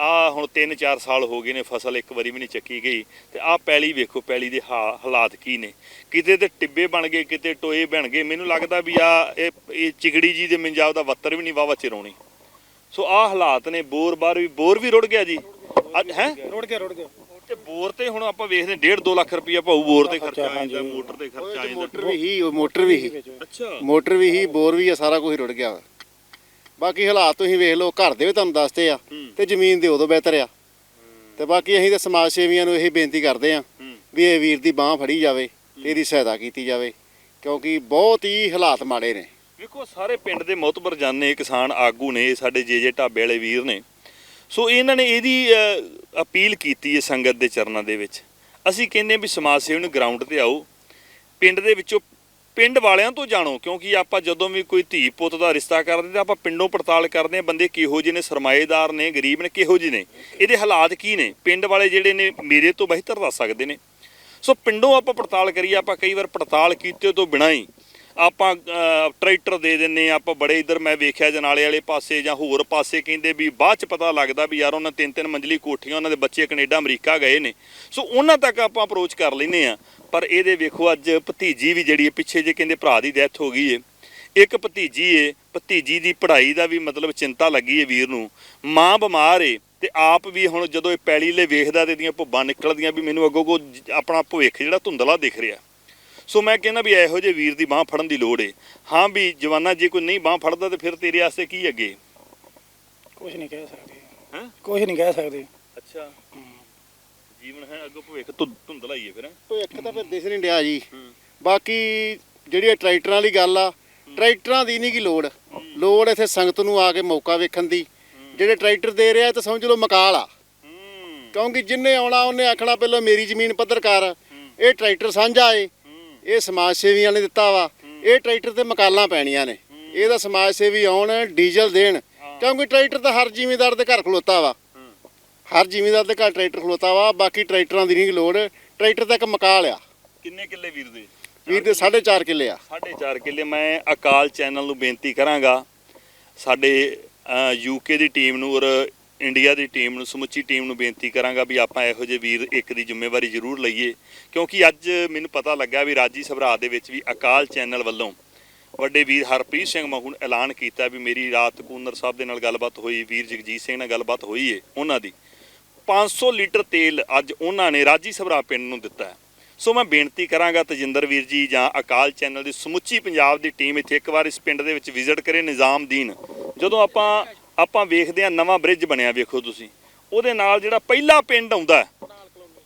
ਆ ਹੁਣ 3-4 ਸਾਲ ਹੋ ਗਏ ਨੇ ਫਸਲ ਇੱਕ ਵਾਰੀ ਵੀ ਨਹੀਂ ਚੱਕੀ ਗਈ। ਤੇ ਆ ਪੈਲੀ ਵੇਖੋ ਪੈਲੀ ਦੇ ਹਾਲਾਤ ਕੀ ਨੇ। ਕਿਤੇ ਤੇ ਟਿੱਬੇ ਬਣ ਗਏ ਕਿਤੇ ਟੋਏ ਬਣ ਗਏ। ਮੈਨੂੰ ਲੱਗਦਾ ਵੀ ਆ ਇਹ ਇਹ ਚਿਗੜੀ ਜੀ ਦੇ ਮੰਜਾਬ ਦਾ ਵੱਤਰ ਵੀ ਨਹੀਂ ਵਾਵਾ ਚਿਰਾਉਣੀ ਸੋ ਆ ਹਾਲਾਤ ਨੇ ਬੋਰ ਬਾਰ ਵੀ ਬੋਰ ਵੀ ਰੁੜ ਗਿਆ ਜੀ। ਹੈ? ਰੁੜ ਗਿਆ ਰੁੜ ਗਿਆ। ਤੇ ਬੋਰ ਤੇ ਹੁਣ ਆਪਾਂ ਵੇਖਦੇ 1.5 2 ਲੱਖ ਰੁਪਇਆ ਭਾਊ ਬੋਰ ਤੇ ਖਰਚਾ ਆ ਜਾਂਦਾ ਮੋਟਰ ਤੇ ਖਰਚਾ ਆ ਜਾਂਦਾ। ਮੋਟਰ ਵੀ ਹੀ ਮੋਟਰ ਵੀ ਹੀ। ਅੱਛਾ। ਮੋਟਰ ਵੀ ਹੀ ਬੋਰ ਵੀ ਆ ਸਾਰਾ ਕੁਝ ਰੁੜ ਗਿਆ। ਬਾਕੀ ਹਾਲਾਤ ਤੁਸੀਂ ਵੇਖ ਲਓ ਘਰ ਦੇ ਵੀ ਤੁਹਾਨੂੰ ਦੱਸਦੇ ਆ। ਤੇ ਜ਼ਮੀਨ ਦੇ ਉਦੋਂ ਬਿਹਤਰ ਆ। ਤੇ ਬਾਕੀ ਅਸੀਂ ਤਾਂ ਸਮਾਜ ਸੇਵੀਆਂ ਨੂੰ ਇਹ ਬੇਨਤੀ ਕਰਦੇ ਆ। ਵੀ ਇਹ ਵੀਰ ਦੀ ਬਾਹ ਫੜੀ ਜਾਵੇ ਤੇ ਇਹਦੀ ਸਹਾਇਤਾ ਕੀਤੀ ਜਾਵੇ ਕਿਉਂਕਿ ਬਹੁਤ ਹੀ ਹਾਲਾਤ ਮਾੜੇ ਨੇ। ਵੇਖੋ ਸਾਰੇ ਪਿੰਡ ਦੇ ਮੋਤਬਰ ਜਾਣੇ ਕਿਸਾਨ ਆਗੂ ਨੇ ਸਾਡੇ ਜੇ ਜੇ ਢਾਬੇ ਵਾਲੇ ਵੀਰ ਨੇ। ਸੋ ਇਹਨਾਂ ਨੇ ਇਹਦੀ ਅਪੀਲ ਕੀਤੀ ਹੈ ਸੰਗਤ ਦੇ ਚਰਨਾਂ ਦੇ ਵਿੱਚ। ਅਸੀਂ ਕਹਿੰਦੇ ਵੀ ਸਮਾਜ ਸੇਵੀ ਨੂੰ ਗਰਾਊਂਡ ਤੇ ਆਓ। ਪਿੰਡ ਦੇ ਵਿੱਚੋਂ ਪਿੰਡ ਵਾਲਿਆਂ ਤੋਂ ਜਾਣੋ, ਕਿਉਂਕਿ ਆਪਾਂ ਜਦੋਂ ਵੀ ਕੋਈ ਧੀ ਪੁੱਤ ਦਾ ਰਿਸ਼ਤਾ ਕਰਦੇ ਤਾਂ ਆਪਾਂ ਪਿੰਡੋਂ ਪੜਤਾਲ ਕਰਦੇ ਹਾਂ, ਬੰਦੇ ਕਿਹੋ ਜਿਹੇ ਨੇ, ਸਰਮਾਏਦਾਰ ਨੇ, ਗਰੀਬ ਨੇ, ਕਿਹੋ ਜਿਹੇ ਨੇ, ਇਹਦੇ ਹਾਲਾਤ ਕੀ ਨੇ? ਪਿੰਡ ਵਾਲੇ ਜਿਹੜੇ ਨੇ, ਮੇਰੇ ਤੋਂ ਬਿਹਤਰ ਦੱਸ ਸਕਦੇ ਨੇ। ਸੋ ਪਿੰਡੋਂ ਆਪਾਂ ਪੜਤਾਲ ਕਰੀਏ, ਆਪਾਂ ਕਈ ਵਾਰ ਪੜਤਾਲ ਕੀਤੇ ਤੋਂ ਬਿਨਾਂ ਹੀ ਆਪਾਂ ਟਰੈਕਟਰ ਦੇ ਦਿੰਨੇ ਹਾਂ, ਆਪਾਂ ਬੜੇ ਇਧਰ ਮੈਂ ਵੇਖਿਆ ਜਨਾਲੇ ਵਾਲੇ ਪਾਸੇ ਜਾਂ ਹੋਰ ਪਾਸੇ ਕਹਿੰਦੇ ਵੀ ਬਾਅਦ ਚ ਪਤਾ ਲੱਗਦਾ ਵੀ ਯਾਰ ਉਹਨਾਂ ਤਿੰਨ ਤਿੰਨ ਮੰਜ਼ਲੀ ਕੋਠੀਆਂ ਉਹਨਾਂ ਦੇ ਬੱਚੇ ਕੈਨੇਡਾ ਅਮਰੀਕਾ ਗਏ ਨੇ। ਸੋ ਉਹਨਾਂ ਤੱਕ ਆਪਾਂ ਅਪਰੋਚ ਕਰ ਲੈਨੇ ਆ। ਪਰ ਇਹਦੇ ਵੇਖੋ ਅੱਜ ਭਤੀਜੀ ਵੀ ਜਿਹੜੀ ਹੈ ਪਿੱਛੇ ਜੇ ਕਹਿੰਦੇ ਭਰਾ ਦੀ ਡੈਥ ਹੋ ਗਈ ਏ। ਇੱਕ ਭਤੀਜੀ ਏ ਭਤੀਜੀ ਦੀ ਪੜ੍ਹਾਈ ਦਾ ਵੀ ਮਤਲਬ ਚਿੰਤਾ ਲੱਗੀ ਏ ਵੀਰ ਨੂੰ। ਮਾਂ ਬਿਮਾਰ ਏ ਤੇ ਆਪ ਵੀ ਹੁਣ ਜਦੋਂ ਇਹ ਪੈਲੀ ਲੈ ਵੇਖਦਾ ਤੇ ਇਹਦੀਆਂ ਭੁੱਬਾਂ ਨਿਕਲਦੀਆਂ ਵੀ ਮੈਨੂੰ ਅੱਗੋਂ ਕੋ ਆਪਣਾ ਭਵਿੱਖ ਜਿਹੜਾ ਧੁੰਦਲਾ ਦਿਖ ਰਿਹਾ। ਸੋ ਮੈਂ ਕਹਿੰਦਾ ਵੀ ਇਹੋ ਜਿਹੇ ਵੀਰ ਦੀ ਬਾਹ ਫੜਨ ਦੀ ਲੋੜ ਏ। ਹਾਂ ਵੀ ਜਵਾਨਾ ਜੇ ਕੋਈ ਨਹੀਂ ਬਾਹ ਫੜਦਾ ਤੇ ਫਿਰ ਤੇਰੇ ਵਾਸਤੇ ਕੀ ਅੱਗੇ? ਕੁਝ ਨਹੀਂ ਕਹਿ ਸਕਦੇ। ਹੈਂ? ਕੁਝ ਨਹੀਂ ਕਹਿ ਸਕਦੇ। ਅੱਛਾ। ਜੀਵਨ ਹੈ ਅੱਗੋਂ ਭਵਿੱਖ ਧੁ- ਧੁੰਦਲਾ ਹੀ ਹੈ ਫਿਰ ਹੈਂ? ਕੋਈ ਇੱਕ ਤਾਂ ਫਿਰ ਦਿਸ ਨਹੀਂ ਡਿਆ ਜੀ। ਹੂੰ। ਬਾਕੀ ਜਿਹੜੀ ਟਰੈਕਟਰਾਂ ਵਾਲੀ ਗੱਲ ਆ ਟਰੈਕਟਰਾਂ ਦੀ ਨਹੀਂ ਕੀ ਲੋੜ। ਲੋੜ ਇੱਥੇ ਸੰਗਤ ਨੂੰ ਆ ਕੇ ਮੌਕਾ ਵੇਖਣ ਦੀ। ਜਿਹੜੇ ਟਰੈਕਟਰ ਦੇ ਰਿਹਾ ਤਾਂ ਸਮਝ ਲਓ ਮਕਾਲ ਆ। ਕਿਉਂਕਿ ਜਿੰਨੇ ਆਉਣਾ ਉਹਨੇ ਆਖਣਾ ਪਹਿਲਾਂ ਮੇਰੀ ਜ਼ਮੀਨ ਪੱਧਰ ਕਰ। ਇਹ ਟਰੈਕਟਰ ਸਾਂਝਾ ਏ। ਇਹ ਸਮਾਜ ਸੇਵੀਆਂ ਨੇ ਦਿੱਤਾ ਵਾ। ਇਹ ਟਰੈਕਟਰ ਤੇ ਮਕਾਲਾਂ ਪੈਣੀਆਂ ਨੇ। ਇਹਦਾ ਸਮਾਜ ਸੇਵੀ ਆਉਣ ਡੀਜ਼ਲ ਦੇਣ। ਕਿਉਂਕਿ ਟਰੈਕਟਰ ਤਾਂ ਹਰ ਜ਼ਿਮੀਂਦਾਰ ਦੇ ਘਰ ਖਲੋਤਾ ਵਾ। ਹਰ ਜ਼ਿਮੀਂਦਾਰ ਦੇ ਘਰ ਟਰੈਕਟਰ ਖਲੋਤਾ ਵਾ। ਬਾਕੀ ਟਰੈਕਟਰਾਂ ਦੀ ਨਹੀਂ ਲੋੜ। ਟਰੈਕਟਰ ਤਾਂ ਇੱਕ ਮਕਾਲ ਆ। ਕਿੰਨੇ ਕਿੱਲੇ ਵੀਰ ਦੇ? ਵੀਰ ਦੇ 4.5 ਕਿੱਲੇ ਆ। 4.5 ਕਿੱਲੇ। ਮੈਂ ਅਕਾਲ ਚੈਨਲ ਨੂੰ ਬੇਨਤੀ ਕਰਾਂਗਾ। ਸਾਡੇ ਯੂਕੇ ਦੀ ਟੀਮ ਨੂੰ ਔਰ ਇੰਡੀਆ ਦੀ ਟੀਮ ਨੂੰ, ਸਮੁੱਚੀ ਟੀਮ ਨੂੰ ਬੇਨਤੀ ਕਰਾਂਗਾ ਵੀ ਆਪਾਂ ਇਹੋ ਜਿਹੇ ਵੀਰ ਇੱਕ ਦੀ ਜ਼ਿੰਮੇਵਾਰੀ ਜ਼ਰੂਰ ਲਈਏ। ਕਿਉਂਕਿ ਅੱਜ ਮੈਨੂੰ ਪਤਾ ਲੱਗਾ ਵੀ ਰਾਜੀ ਸਭਰਾ ਦੇ ਵਿੱਚ ਵੀ ਅਕਾਲ ਚੈਨਲ ਵੱਲੋਂ ਵੱਡੇ ਵੀਰ ਹਰਪ੍ਰੀਤ ਸਿੰਘ ਮਹੂ ਐਲਾਨ ਕੀਤਾ ਵੀ ਮੇਰੀ ਰਾਤ ਕੂਨਰ ਸਾਹਿਬ ਦੇ ਨਾਲ ਗੱਲਬਾਤ ਹੋਈ, ਵੀਰ ਜਗਜੀਤ ਸਿੰਘ ਨਾਲ ਗੱਲਬਾਤ ਹੋਈ ਏ ਉਹਨਾਂ ਦੀ। 500 ਲੀਟਰ ਤੇਲ ਅੱਜ ਉਹਨਾਂ ਨੇ ਰਾਜੀ ਸਭਰਾ ਪਿੰਡ ਨੂੰ ਦਿੱਤਾ ਹੈ। ਸੋ ਮੈਂ ਬੇਨਤੀ ਕਰਾਂਗਾ ਤਜਿੰਦਰ ਵੀਰ ਜੀ ਜਾਂ ਅਕਾਲ ਚੈਨਲ ਦੀ ਸਮੁੱਚੀ ਪੰਜਾਬ ਦੀ ਟੀਮ ਇੱਥੇ ਇੱਕ ਵਾਰ ਇਸ ਪਿੰਡ ਦੇ ਵਿੱਚ ਵਿਜ਼ਿਟ ਕਰੇ, ਨਿਜ਼ਾਮਦੀਨ। ਜਦੋਂ ਆਪਾਂ ਆਪਾਂ ਵੇਖਦੇ ਆ ਨਵਾਂ ਬ੍ਰਿਜ ਬਣਿਆ, ਵੇਖੋ ਤੁਸੀਂ। ਉਹਦੇ ਨਾਲ ਜਿਹੜਾ ਪਹਿਲਾ ਪਿੰਡ ਆਉਂਦਾ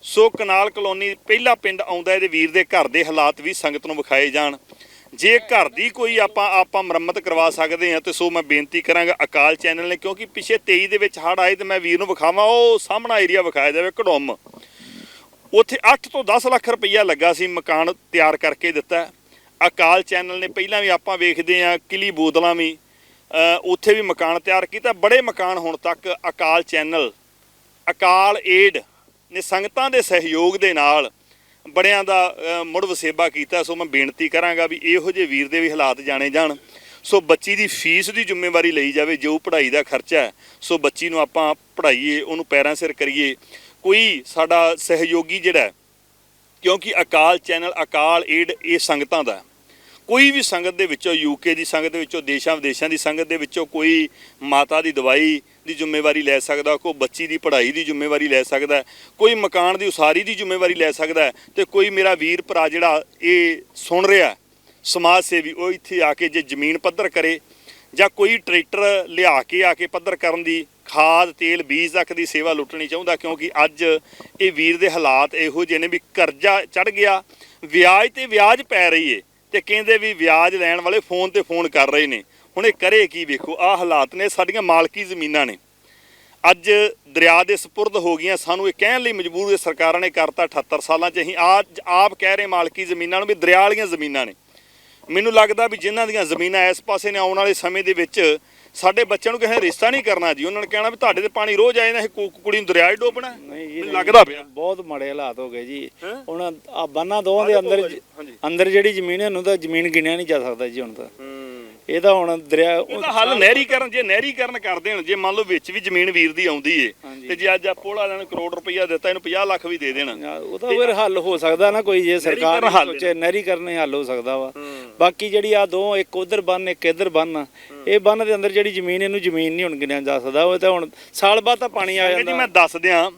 ਸੋ ਕਨਾਲ ਕਲੋਨੀ ਪਹਿਲਾ ਪਿੰਡ ਆਉਂਦਾ ਇਹਦੇ ਵੀਰ ਦੇ ਘਰ ਦੇ ਹਾਲਾਤ ਵੀ ਸੰਗਤ ਨੂੰ ਵਿਖਾਏ ਜਾਣ। ਜੇ ਘਰ ਦੀ ਕੋਈ ਆਪਾਂ ਆਪਾਂ ਮੁਰੰਮਤ ਕਰਵਾ ਸਕਦੇ ਹਾਂ ਤੇ ਸੋ ਮੈਂ ਬੇਨਤੀ ਕਰਾਂਗਾ ਅਕਾਲ ਚੈਨਲ ਨੇ, ਕਿਉਂਕਿ ਪਿਛੇ 23 ਦੇ ਵਿੱਚ ਹੜ ਆਏ ਤੇ ਮੈਂ ਵੀਰ ਨੂੰ ਵਿਖਾਵਾਂ, ਉਹ ਸਾਹਮਣਾ ਏਰੀਆ ਵਿਖਾਇਆ ਜਾਵੇ, ਘੜੋਮ। ਉੱਥੇ 8 ਤੋਂ 10 ਲੱਖ ਰੁਪਈਆ ਲੱਗਾ ਸੀ ਮਕਾਨ ਤਿਆਰ ਕਰਕੇ ਦਿੱਤਾ। ਅਕਾਲ ਚੈਨਲ ਨੇ ਪਹਿਲਾਂ ਵੀ ਆਪਾਂ ਵੇਖਦੇ ਆ ਕਿਲੀ ਬੋਦਲਾਂ ਵੀ ਉੱਥੇ ਵੀ ਮਕਾਨ ਤਿਆਰ ਕੀਤਾ। ਬੜੇ ਮਕਾਨ ਹੁਣ ਤੱਕ ਅਕਾਲ ਚੈਨਲ, ਅਕਾਲ ਏਡ ਨੇ ਸੰਗਤਾਂ ਦੇ ਸਹਿਯੋਗ ਦੇ ਨਾਲ ਬੜਿਆਂ ਦਾ ਮੁੜ ਵਸੇਬਾ ਕੀਤਾ। ਸੋ ਮੈਂ ਬੇਨਤੀ ਕਰਾਂਗਾ ਵੀ ਇਹੋ ਜਿਹੇ ਵੀਰ ਦੇ ਵੀ ਹਾਲਾਤ ਜਾਣੇ ਜਾਣ। ਸੋ ਬੱਚੀ ਦੀ ਫੀਸ ਦੀ ਜ਼ਿੰਮੇਵਾਰੀ ਲਈ ਜਾਵੇ, ਜੋ ਪੜ੍ਹਾਈ ਦਾ ਖਰਚਾ ਹੈ, ਸੋ ਬੱਚੀ ਨੂੰ ਆਪਾਂ ਪੜ੍ਹਾਈਏ, ਉਹਨੂੰ ਪੈਰਾਂ ਸਿਰ ਕਰੀਏ। ਕੋਈ ਸਾਡਾ ਸਹਿਯੋਗੀ ਜਿਹੜਾ ਕਿਉਂਕਿ ਅਕਾਲ ਚੈਨਲ, ਅਕਾਲ ਏਡ ਇਹ ਸੰਗਤਾਂ ਦਾ ਕੋਈ ਵੀ ਸੰਗਤ ਦੇ ਵਿੱਚੋਂ ਯੂਕੇ ਦੀ ਸੰਗਤ ਦੇ ਵਿੱਚੋਂ, ਦੇਸ਼ਾਂ ਵਿਦੇਸ਼ਾਂ ਦੀ ਸੰਗਤ ਦੇ ਵਿੱਚੋਂ ਕੋਈ ਮਾਤਾ ਦੀ ਦਵਾਈ ਦੀ ਜ਼ਿੰਮੇਵਾਰੀ ਲੈ ਸਕਦਾ, ਕੋਈ ਬੱਚੀ ਦੀ ਪੜ੍ਹਾਈ ਦੀ ਜ਼ਿੰਮੇਵਾਰੀ ਲੈ ਸਕਦਾ, ਕੋਈ ਮਕਾਨ ਦੀ ਉਸਾਰੀ ਦੀ ਜ਼ਿੰਮੇਵਾਰੀ ਲੈ ਸਕਦਾ ਹੈ ਤੇ ਕੋਈ ਮੇਰਾ ਵੀਰ ਭਰਾ ਜਿਹੜਾ ਇਹ ਸੁਣ ਰਿਹਾ, ਸਮਾਜ ਸੇਵੀ, ਉਹ ਇੱਥੇ ਆ ਕੇ ਜੇ ਜ਼ਮੀਨ ਪੱਧਰ ਕਰੇ ਜਾਂ ਕੋਈ ਟਰੈਕਟਰ ਲਿਆ ਕੇ, ਆ ਕੇ ਪੱਧਰ ਕਰਨ ਦੀ, ਖਾਦ, ਤੇਲ, ਬੀਜ ਤੱਕ ਦੀ ਸੇਵਾ ਲੁੱਟਣੀ ਚਾਹੁੰਦਾ ਕਿਉਂਕਿ ਅੱਜ ਇਹ ਵੀਰ ਦੇ ਹਾਲਾਤ ਇਹੋ ਜਿਹੇ ਨੇ ਵੀ ਕਰਜ਼ਾ ਚੜ ਗਿਆ, ਵਿਆਜ ਤੇ ਵਿਆਜ ਪੈ ਰਹੀ ਏ। ਤੇ ਕਹਿੰਦੇ ਵੀ ਵਿਆਜ ਲੈਣ ਵਾਲੇ ਫੋਨ ਤੇ ਫੋਨ ਕਰ ਰਹੇ ਨੇ। ਹੁਣ ਇਹ ਕਰੇ ਕੀ ਵੇਖੋ, ਆਹ ਹਾਲਾਤ ਨੇ, ਸਾਡੀਆਂ ਮਾਲਕੀ ਜ਼ਮੀਨਾਂ ਨੇ। ਅੱਜ ਦਰਿਆ ਦੇ ਸਪੁਰਦ ਹੋ ਗਈਆਂ, ਸਾਨੂੰ ਇਹ ਕਹਿਣ ਲਈ ਮਜਬੂਰ ਹੈ ਸਰਕਾਰਾਂ ਨੇ ਕਰਤਾ 78 ਸਾਲਾਂ ਚ। ਅਸੀਂ ਅੱਜ ਆਪ ਕਹਿ ਰਹੇ ਮਾਲਕੀ ਜ਼ਮੀਨਾਂ ਨੂੰ ਵੀ ਦਰਿਆ ਵਾਲੀਆਂ ਜ਼ਮੀਨਾਂ ਨੇ। ਮੈਨੂੰ ਲੱਗਦਾ ਵੀ ਜਿਨ੍ਹਾਂ ਦੀਆਂ ਜ਼ਮੀਨਾਂ ਇਸ ਪਾਸੇ ਨੇ ਆਉਣ ਵਾਲੇ ਸਮੇਂ ਦੇ ਵਿੱਚ ਸਾਡੇ ਬੱਚਿਆਂ ਨੂੰ ਕਿਸੇ ਰਿਸ਼ਤਾ ਨਹੀਂ ਕਰਨਾ ਜੀ ਉਹਨਾਂ ਨੇ ਕਹਿਣਾ ਵੀ ਤੁਹਾਡੇ ਤੇ ਪਾਣੀ ਰੋਜ਼ ਆਏ ਨਾ ਇਹ ਕੁ- ਕੁੜੀ ਨੂੰ ਦਰਿਆ 'ਚ ਡੋਬਣਾ। ਨਹੀਂ ਜੀ ਮੈਨੂੰ ਨਹੀਂ। ਲੱਗਦਾ ਪਿਆ ਬਹੁਤ ਮਾੜੇ ਹਾਲਾਤ ਹੋ ਗਏ ਜੀ ਹੈਂ? ਹੁਣ ਆ ਬੰਨਾ ਦੋਵਾਂ ਦੇ ਅੰਦਰ ਹਾਂਜੀ। ਅੰਦਰ ਜਿਹੜੀ ਜ਼ਮੀਨ ਹੈ ਉਹਨੂੰ ਤਾਂ ਜ਼ਮੀਨ ਗਿਣਿਆ ਨਹੀਂ ਜਾ ਸਕਦਾ ਜੀ ਹੁਣ ਤਾਂ ਤਾਂ ਹੁਣ ਦਰਿਆ ਇਹਦਾ ਹੱਲ ਨਹਿਰੀਕਰਨ ਜੇ ਨਹਿਰੀਕਰਨ ਕਰ ਦੇਣ ਜੇ ਮੰਨ ਲਓ ਵਿੱਚ ਵੀ ਜ਼ਮੀਨ ਵੀਰ ਦੀ ਆਉਂਦੀ ਏ। ਤੇ ਜੇ ਅੱਜ ਆ ਪੁਲ ਵਾਲਿਆਂ ਨੂੰ ਕਰੋੜ ਰੁਪਈਆ ਦਿੱਤਾ ਇਹਨੂੰ 50 ਲੱਖ ਵੀ ਦੇ ਦੇਣ। ਉਹਦਾ ਫਿਰ ਹੱਲ ਹੋ ਸਕਦਾ ਨਾ ਕੋਈ ਜੇ ਸਰਕਾਰ ਨਹਿਰੀਕਰਨ ਸੋਚੇ ਨਹਿਰੀ ਕਰਨੇ ਹੱਲ ਹੋ ਸਕਦਾ ਵਾ। ਬਾਕੀ ਜਿਹੜੀ ਆ ਦੋ ਇੱਕ ਉਧਰ ਬੰਨ ਇੱਕ ਇੱਧਰ ਬੰਨ ਇਹ ਬੰਨ ਦੇ ਅੰਦਰ ਜਿਹੜੀ ਜ਼ਮੀਨ ਇਹਨੂੰ ਜ਼ਮੀਨ ਨਹੀਂ ਹੁਣ ਗਿਣਿਆ ਜਾ ਸਕਦਾ ਉਹ ਤਾਂ ਹੁਣ ਸਾਲ ਬਾਅਦ ਤਾਂ ਪਾਣੀ ਆ ਜੀ ਜਾਂਦਾ। ਮੈਂ ਦੱਸ ਦਿਆਂ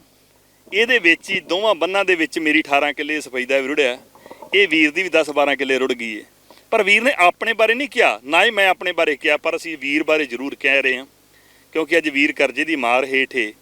ਇਹਦੇ ਵਿੱਚ ਹੀ ਦੋਵਾਂ ਬੰਨਾਂ ਦੇ ਵਿੱਚ ਮੇਰੀ 18 ਕਿੱਲੇ ਸਫੈਦਾ ਵੀ ਰੁੜਿਆ ਇਹ ਵੀਰ ਦੀ ਵੀ 10 12 ਕਿੱਲੇ ਰੁੜ ਗਈ ਏ। ਪਰ ਵੀਰ ਨੇ ਆਪਣੇ ਬਾਰੇ ਨਹੀਂ ਕਿਹਾ, ਨਾ ਹੀ ਮੈਂ ਆਪਣੇ ਬਾਰੇ ਕਿਹਾ, ਪਰ ਅਸੀਂ ਵੀਰ ਬਾਰੇ ਜ਼ਰੂਰ ਕਹਿ ਰਹੇ ਹਾਂ, ਕਿਉਂਕਿ ਅੱਜ ਵੀਰ ਕਰਜ਼ੇ ਦੀ ਮਾਰ ਹੇਠ ਏ।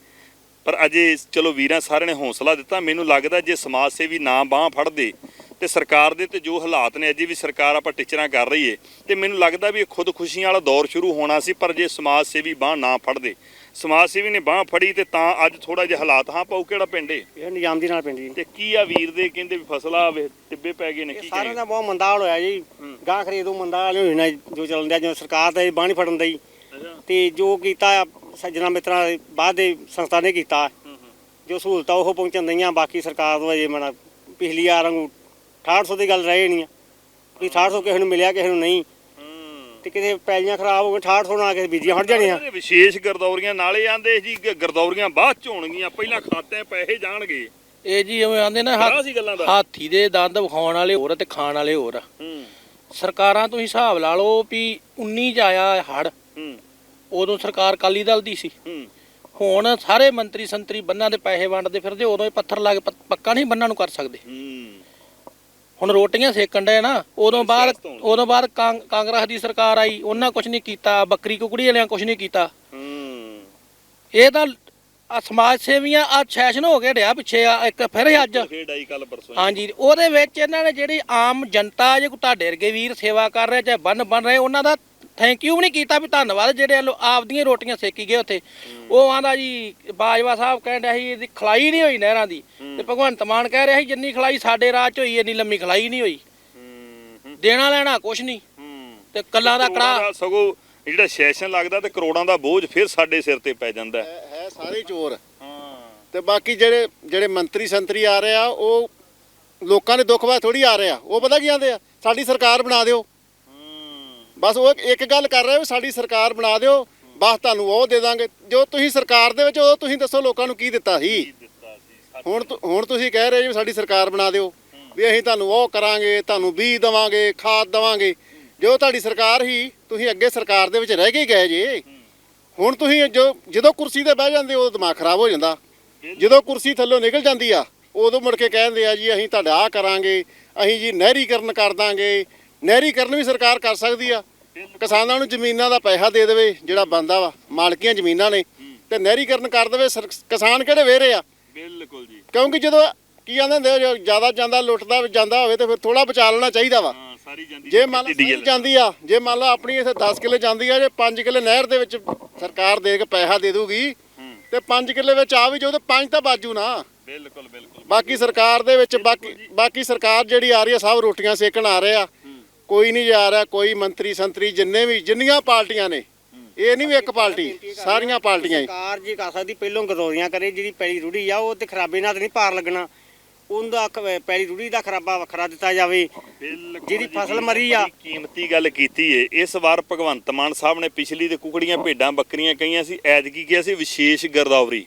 ਪਰ ਅਜੇ ਚਲੋ ਵੀਰਾਂ ਸਾਰਿਆਂ ਨੇ ਹੌਸਲਾ ਦਿੱਤਾ, ਮੈਨੂੰ ਲੱਗਦਾ ਜੇ ਸਮਾਜ ਸੇਵੀ ਨਾ ਬਾਹ ਫੜਦੇ, ਤੇ ਸਰਕਾਰ ਦੇ ਤੇ ਜੋ ਹਾਲਾਤ ਨੇ, ਅਜੇ ਵੀ ਸਰਕਾਰ ਆਪਾਂ ਟੀਚਰਾਂ ਕਰ ਰਹੀ ਏ, ਤੇ ਮੈਨੂੰ ਲੱਗਦਾ ਵੀ ਇਹ ਖੁਦਕੁਸ਼ੀਆਂ ਵਾਲਾ ਦੌਰ ਸ਼ੁਰੂ ਹੋਣਾ ਸੀ, ਪਰ ਜੇ ਸਮਾਜ ਸੇਵੀ ਬਾਹ ਨਾ ਫੜਦੇ ਸਮਾਜ ਸੇਵੀ ਨੇ ਬਾਹ ਫੜੀ ਤੇ ਤਾਂ ਅੱਜ ਥੋੜਾ ਜਿਹਾ ਹਾਲਾਤ ਹਾਂ ਪਾਉ ਕਿਹੜਾ ਪਿੰਡ ਏ? ਇਹ ਨਿਜ਼ਾਮ ਦੀ ਨਾਲ ਪਿੰਡ ਜੀ। ਤੇ ਕੀ ਆ ਵੀਰ ਦੇ ਕਹਿੰਦੇ ਵੀ ਫਸਲਾ ਵੇ ਟਿੱਬੇ ਪੈ ਗਏ ਨੇ ਕੀ ਸਾਰਿਆਂ ਦਾ ਬਹੁਤ ਮੰਦਾ ਹਾਲ ਹੋਇਆ ਜੀ। ਗਾਂ ਖਰੀਦੋ ਮੰਦਾ ਹਾਲ ਹੋਣਾ ਜੋ ਚੱਲਣ ਦਿਆ ਜਿਵੇਂ ਸਰਕਾਰ ਦਾ ਬਾਣੀ ਫੜਨ ਦਾ ਜੀ ਤੇ ਜੋ ਕੀਤਾ ਸੱਜਣਾ ਮਿੱਤਰਾਂ ਬਾਅਦ ਦੇ ਸੰਸਥਾ ਨੇ ਕੀਤਾ। ਜੋ ਸਹੂਲਤਾਂ ਉਹ ਪਹੁੰਚਣ ਦਈਆਂ ਬਾਕੀ ਸਰਕਾਰ ਤੋਂ ਅਜੇ ਮਨਾ ਪਿਛਲੀ ਵਾਰ ਵਾਂਗੂ 6800 ਦੀ ਗੱਲ ਰਹਿ ਨਹੀਂ ਆ। ਵੀ 6800 ਕਿਸੇ ਨੂੰ ਮਿਲਿਆ ਕਿਸੇ ਨੂੰ ਨਹੀਂ। ਤੇ ਕਿਤੇ ਪੈਲੀਆਂ ਖਰਾਬ ਹੋ ਗਈਆਂ 6800 ਨਾਲ ਕਿਸੇ ਬੀਜੀਆਂ ਹਟ ਜਾਣੀਆਂ। ਇਹਦੇ ਵਿਸ਼ੇਸ਼ ਗਰਦੌਰੀਆਂ ਨਾਲੇ ਆਂਦੇ ਜੀ ਕਿ ਗਰਦੌਰੀਆਂ ਬਾਅਦ ਚ ਹੋਣਗੀਆਂ ਪਹਿਲਾਂ ਖਾਤਿਆਂ 'ਚ ਪੈਸੇ ਜਾਣਗੇ। ਇਹ ਜੀ ਜਿਵੇਂ ਆਂਦੇ ਨਾ ਆਹ ਸੀ ਗੱਲਾਂ ਦਾ। ਹਾਥੀ ਦੇ ਦੰਦ ਵਿਖਾਉਣ ਵਾਲੇ ਹੋਰ ਆ ਤੇ ਖਾਣ ਵਾਲੇ ਹੋਰ ਆ। ਹੂੰ। ਸਰਕਾਰਾਂ ਤੁਸੀਂ ਹਿਸਾਬ ਲਾ ਲਓ ਵੀ 19 ਚ ਆਇਆ ਹੜ ਹੂੰ। ਉਦੋਂ ਸਰਕਾਰ ਕਾਲੀ ਦਲ ਦੀ ਸੀ। ਹੂੰ। ਹੁਣ ਸਾਰੇ ਮੰਤਰੀ ਸੰਤਰੀ ਬੰਨਾਂ ਦੇ ਪੈਸੇ ਵੰਡਦੇ ਫਿਰਦੇ ਉਦੋਂ ਹੀ ਪੱਥਰ ਲਾ ਕੇ ਪ- ਪੱਕਾ ਨਹੀਂ ਬੰਨਾਂ ਨੂੰ ਕਰ ਸਕਦੇ। ਹੂੰ। ਹੁਣ ਰੋਟੀਆਂ ਸੇਕਣ ਡਏ ਨਾ ਉਦੋਂ ਬਾਅਦ। ਉਦੋਂ ਬਾਅਦ ਕਾਂ- ਕਾਂਗਰਸ ਦੀ ਸਰਕਾਰ ਆਈ ਉਹਨਾਂ ਕੁਝ ਨਹੀਂ ਕੀਤਾ ਬੱਕਰੀ ਕੁਕੜੀ ਵਾਲਿਆਂ ਕੁਝ ਨਹੀਂ ਕੀਤਾ। ਹੂੰ। ਇਹ ਤਾਂ ਆ ਸਮਾਜ ਸੇਵੀਆਂ ਆ ਸੈਸ਼ਨ ਹੋ ਕੇ ਡਿਆ ਪਿੱਛੇ ਆ ਇੱਕ ਫਿਰ ਅੱਜ। ਖੇਡ ਆਈ ਕੱਲ ਪਰਸੋਂ ਹਾਂਜੀ ਉਹਦੇ ਵਿੱਚ ਇਹਨਾਂ ਨੇ ਜਿਹੜੀ ਆਮ ਜਨਤਾ ਜੇ ਤੁਹਾਡੇ ਵਰਗੇ ਵੀਰ ਸੇਵਾ ਕਰ ਰਹੇ ਚਾਹੇ ਬੰਨ ਬਣ ਰਹੇ ਉਹਨਾਂ ਦਾ ਥੈਂਕ ਯੂ ਵੀ ਨਹੀਂ ਕੀਤਾ ਵੀ ਧੰਨਵਾਦ ਜਿਹੜੇ ਲੋ ਆਪਦੀਆਂ ਰੋਟੀਆਂ ਸੇਕੀ ਗਏ ਉੱਥੇ। ਉਹ ਆਂਦਾ ਜੀ ਬਾਜਵਾ ਸਾਹਿਬ ਕਹਿਣ ਡਿਆ ਸੀ ਇਹਦੀ ਖਲਾਈ ਨਹੀਂ ਹੋਈ ਨਹਿਰਾਂ ਦੀ। ਤੇ ਭਗਵੰਤ ਮਾਨ ਕਹਿ ਰਿਹਾ ਸੀ ਜਿੰਨੀ ਖਲਾਈ ਸਾਡੇ ਰਾਜ ਚ ਹੋਈ ਇੰਨੀ ਲੰਮੀ ਖਲਾਈ ਨਹੀਂ ਹੋਈ। ਦੇਣਾ ਲੈਣਾ ਕੁਛ ਨਹੀਂ। ਤੇ ਕੱਲਾਂ ਦਾ ਕੜਾ ਸਗੋਂ ਜਿਹੜਾ ਸੈਸ਼ਨ ਲੱਗਦਾ ਤੇ ਕਰੋੜਾਂ ਦਾ ਬੋਝ ਫਿਰ ਸਾਡੇ ਸਿਰ ਤੇ ਪੈ ਜਾਂਦਾ। ਹੈ ਹੈ ਹੈ ਸਾਰੇ ਚੋਰ। ਹਾਂ। ਤੇ ਬਾਕੀ ਜਿਹੜੇ ਜਿਹੜੇ ਮੰਤਰੀ ਸੰਤਰੀ ਆ ਰਹੇ ਆ ਉਹ ਲੋਕਾਂ ਦੇ ਦੁੱਖ ਬਾਅਦ ਥੋੜੀ ਆ ਰਹੇ ਆ। ਉਹ ਪਤਾ ਕੀ ਆਂਦੇ ਆ? ਸਾਡੀ ਸਰਕਾਰ ਬਣਾ ਦਿਓ। ਬਸ ਉਹ ਇੱਕ ਗੱਲ ਕਰ ਰਹੇ ਹੋ ਸਾਡੀ ਸਰਕਾਰ ਬਣਾ ਦਿਓ ਬਸ ਤੁਹਾਨੂੰ ਉਹ ਦੇ ਦਾਂਗੇ। ਜੋ ਤੁਸੀਂ ਸਰਕਾਰ ਦੇ ਵਿੱਚ ਉਹ ਤੁਸੀਂ ਦੱਸੋ ਲੋਕਾਂ ਨੂੰ ਕੀ ਦਿੱਤਾ ਸੀ? ਹੁਣ ਹੁਣ ਤੁਸੀਂ ਕਹਿ ਰਹੇ ਜੀ ਸਾਡੀ ਸਰਕਾਰ ਬਣਾ ਦਿਓ। ਵੀ ਅਸੀਂ ਤੁਹਾਨੂੰ ਉਹ ਕਰਾਂਗੇ ਤੁਹਾਨੂੰ ਬੀਜ ਦਵਾਂਗੇ ਖਾਦ ਦਵਾਂਗੇ। ਜੋ ਤੁਹਾਡੀ ਸਰਕਾਰ ਹੀ ਤੁਸੀਂ ਅੱਗੇ ਸਰਕਾਰ ਦੇ ਵਿੱਚ ਰਹਿ ਕੇ ਹੀ ਗਏ ਜੇ। ਹੁਣ ਤੁਸੀਂ ਜੋ ਜਦੋਂ ਕੁਰਸੀ ਤੇ ਬਹਿ ਜਾਂਦੇ ਉਦੋਂ ਦਿਮਾਗ ਖਰਾਬ ਹੋ ਜਾਂਦਾ। ਜਦੋਂ ਕੁਰਸੀ ਥੱਲੋਂ ਨਿਕਲ ਜਾਂਦੀ ਆ ਉਦੋਂ ਮੁੜ ਕੇ ਕਹਿੰਦੇ ਆ ਜੀ ਅਸੀਂ ਤੁਹਾਡਾ ਆਹ ਕਰਾਂਗੇ ਅਸੀਂ ਜੀ ਨਹਿਰੀਕਰਨ ਕਰ ਦਾਂਗੇ। ਨਹਿਰੀਕਰਨ ਵੀ ਸਰਕਾਰ ਕਰ ਸਕਦੀ ਆ। ਕਿਸਾਨਾਂ ਨੂੰ ਜ਼ਮੀਨਾਂ ਦਾ ਪੈਸਾ ਦੇ ਦੇਵੇ ਜਿਹੜਾ ਬੰਦਾ ਵਾ ਮਾਲਕੀਆਂ ਜ਼ਮੀਨਾਂ ਨੇ ਤੇ ਨਹਿਰੀਕਰਨ ਕਰ ਦੇਵੇ ਕਿਸਾਨ ਕਿਹੜੇ ਵੇਰੇ ਆ? ਬਿਲਕੁਲ ਜੀ। ਕਿਉਂਕਿ ਜਦੋਂ ਕੀ ਆਂਦੇ ਹੁੰਦੇ ਜ਼ਿਆਦਾ ਜਾਂਦਾ ਲੁੱਟਦਾ ਜਾਂਦਾ ਹੋਵੇ ਤੇ ਫਿਰ ਥੋੜਾ ਬਚਾ ਲੈਣਾ ਚਾਹੀਦਾ ਵਾ। ਜੇ ਮੰਨ ਲਓ ਜਾਂਦੀ ਆ ਜੇ ਮੰਨ ਲਓ ਆਪਣੀ ਇੱਥੇ 10 ਕਿੱਲੇ ਜਾਂਦੀ ਆ ਜੇ 5 ਕਿੱਲੇ ਨਹਿਰ ਦੇ ਵਿੱਚ ਸਰਕਾਰ ਦੇ ਕੇ ਪੈਸਾ ਦੇ ਦੂਗੀ ਤੇ 5 ਕਿੱਲੇ ਵਿੱਚ ਆ ਵੀ ਜੋ ਤੇ 5 ਤਾਂ ਬਾਜੂ ਨਾ। ਬਿਲਕੁਲ ਬਿਲਕੁਲ। ਬਾਕੀ ਸਰਕਾਰ ਦੇ ਵਿੱਚ ਬਾਕੀ ਬਾਕੀ ਸਰਕਾਰ ਜਿਹੜੀ ਆ ਰਹੀ ਆ ਸਭ ਰੋਟੀਆਂ ਸੇਕਣ ਆ ਰਹੇ ਆ। ਕੋਈ ਨਹੀਂ ਜਾ ਰਿਹਾ ਕੋਈ ਮੰਤਰੀ ਸੰਤਰੀ ਜਿੰਨੇ ਵੀ ਜਿੰਨੀਆਂ ਪਾਰਟੀਆਂ ਨੇ ਇਹ ਨਹੀਂ ਵੀ ਇੱਕ ਪਾਰਟੀ ਸਾਰੀਆਂ ਪਾਰਟੀਆਂ ਹੀ। ਸਰਕਾਰ ਜੀ ਕਰ ਸਕਦੀ ਪਹਿਲੋਂ ਗਰੋਰੀਆਂ ਕਰੇ ਜਿਹੜੀ ਪੈਲੀ ਰੂੜੀ ਆ ਉਹ ਤੇ ਖਰਾਬੇ ਨਾਲ ਤਾਂ ਨਹੀਂ ਪਾਰ ਲੱਗਣਾ। ਉਹਦਾ ਪੈਲੀ ਰੂੜੀ ਦਾ ਖਰਾਬਾ ਵੱਖਰਾ ਦਿੱਤਾ ਜਾਵੇ। ਜਿਹੜੀ ਫਸਲ ਮਰੀ ਆ। ਕੀਮਤੀ ਗੱਲ ਕੀਤੀ ਏ। ਇਸ ਵਾਰ ਭਗਵੰਤ ਮਾਨ ਸਾਹਿਬ ਨੇ ਪਿਛਲੀ ਤੇ ਕੁਕੜੀਆਂ ਭੇਡਾਂ ਬੱਕਰੀਆਂ ਕਹੀਆਂ ਸੀ ਐਤਕੀ ਕਿਹਾ ਸੀ ਵਿਸ਼ੇਸ਼ ਗਰਦੌਰੀ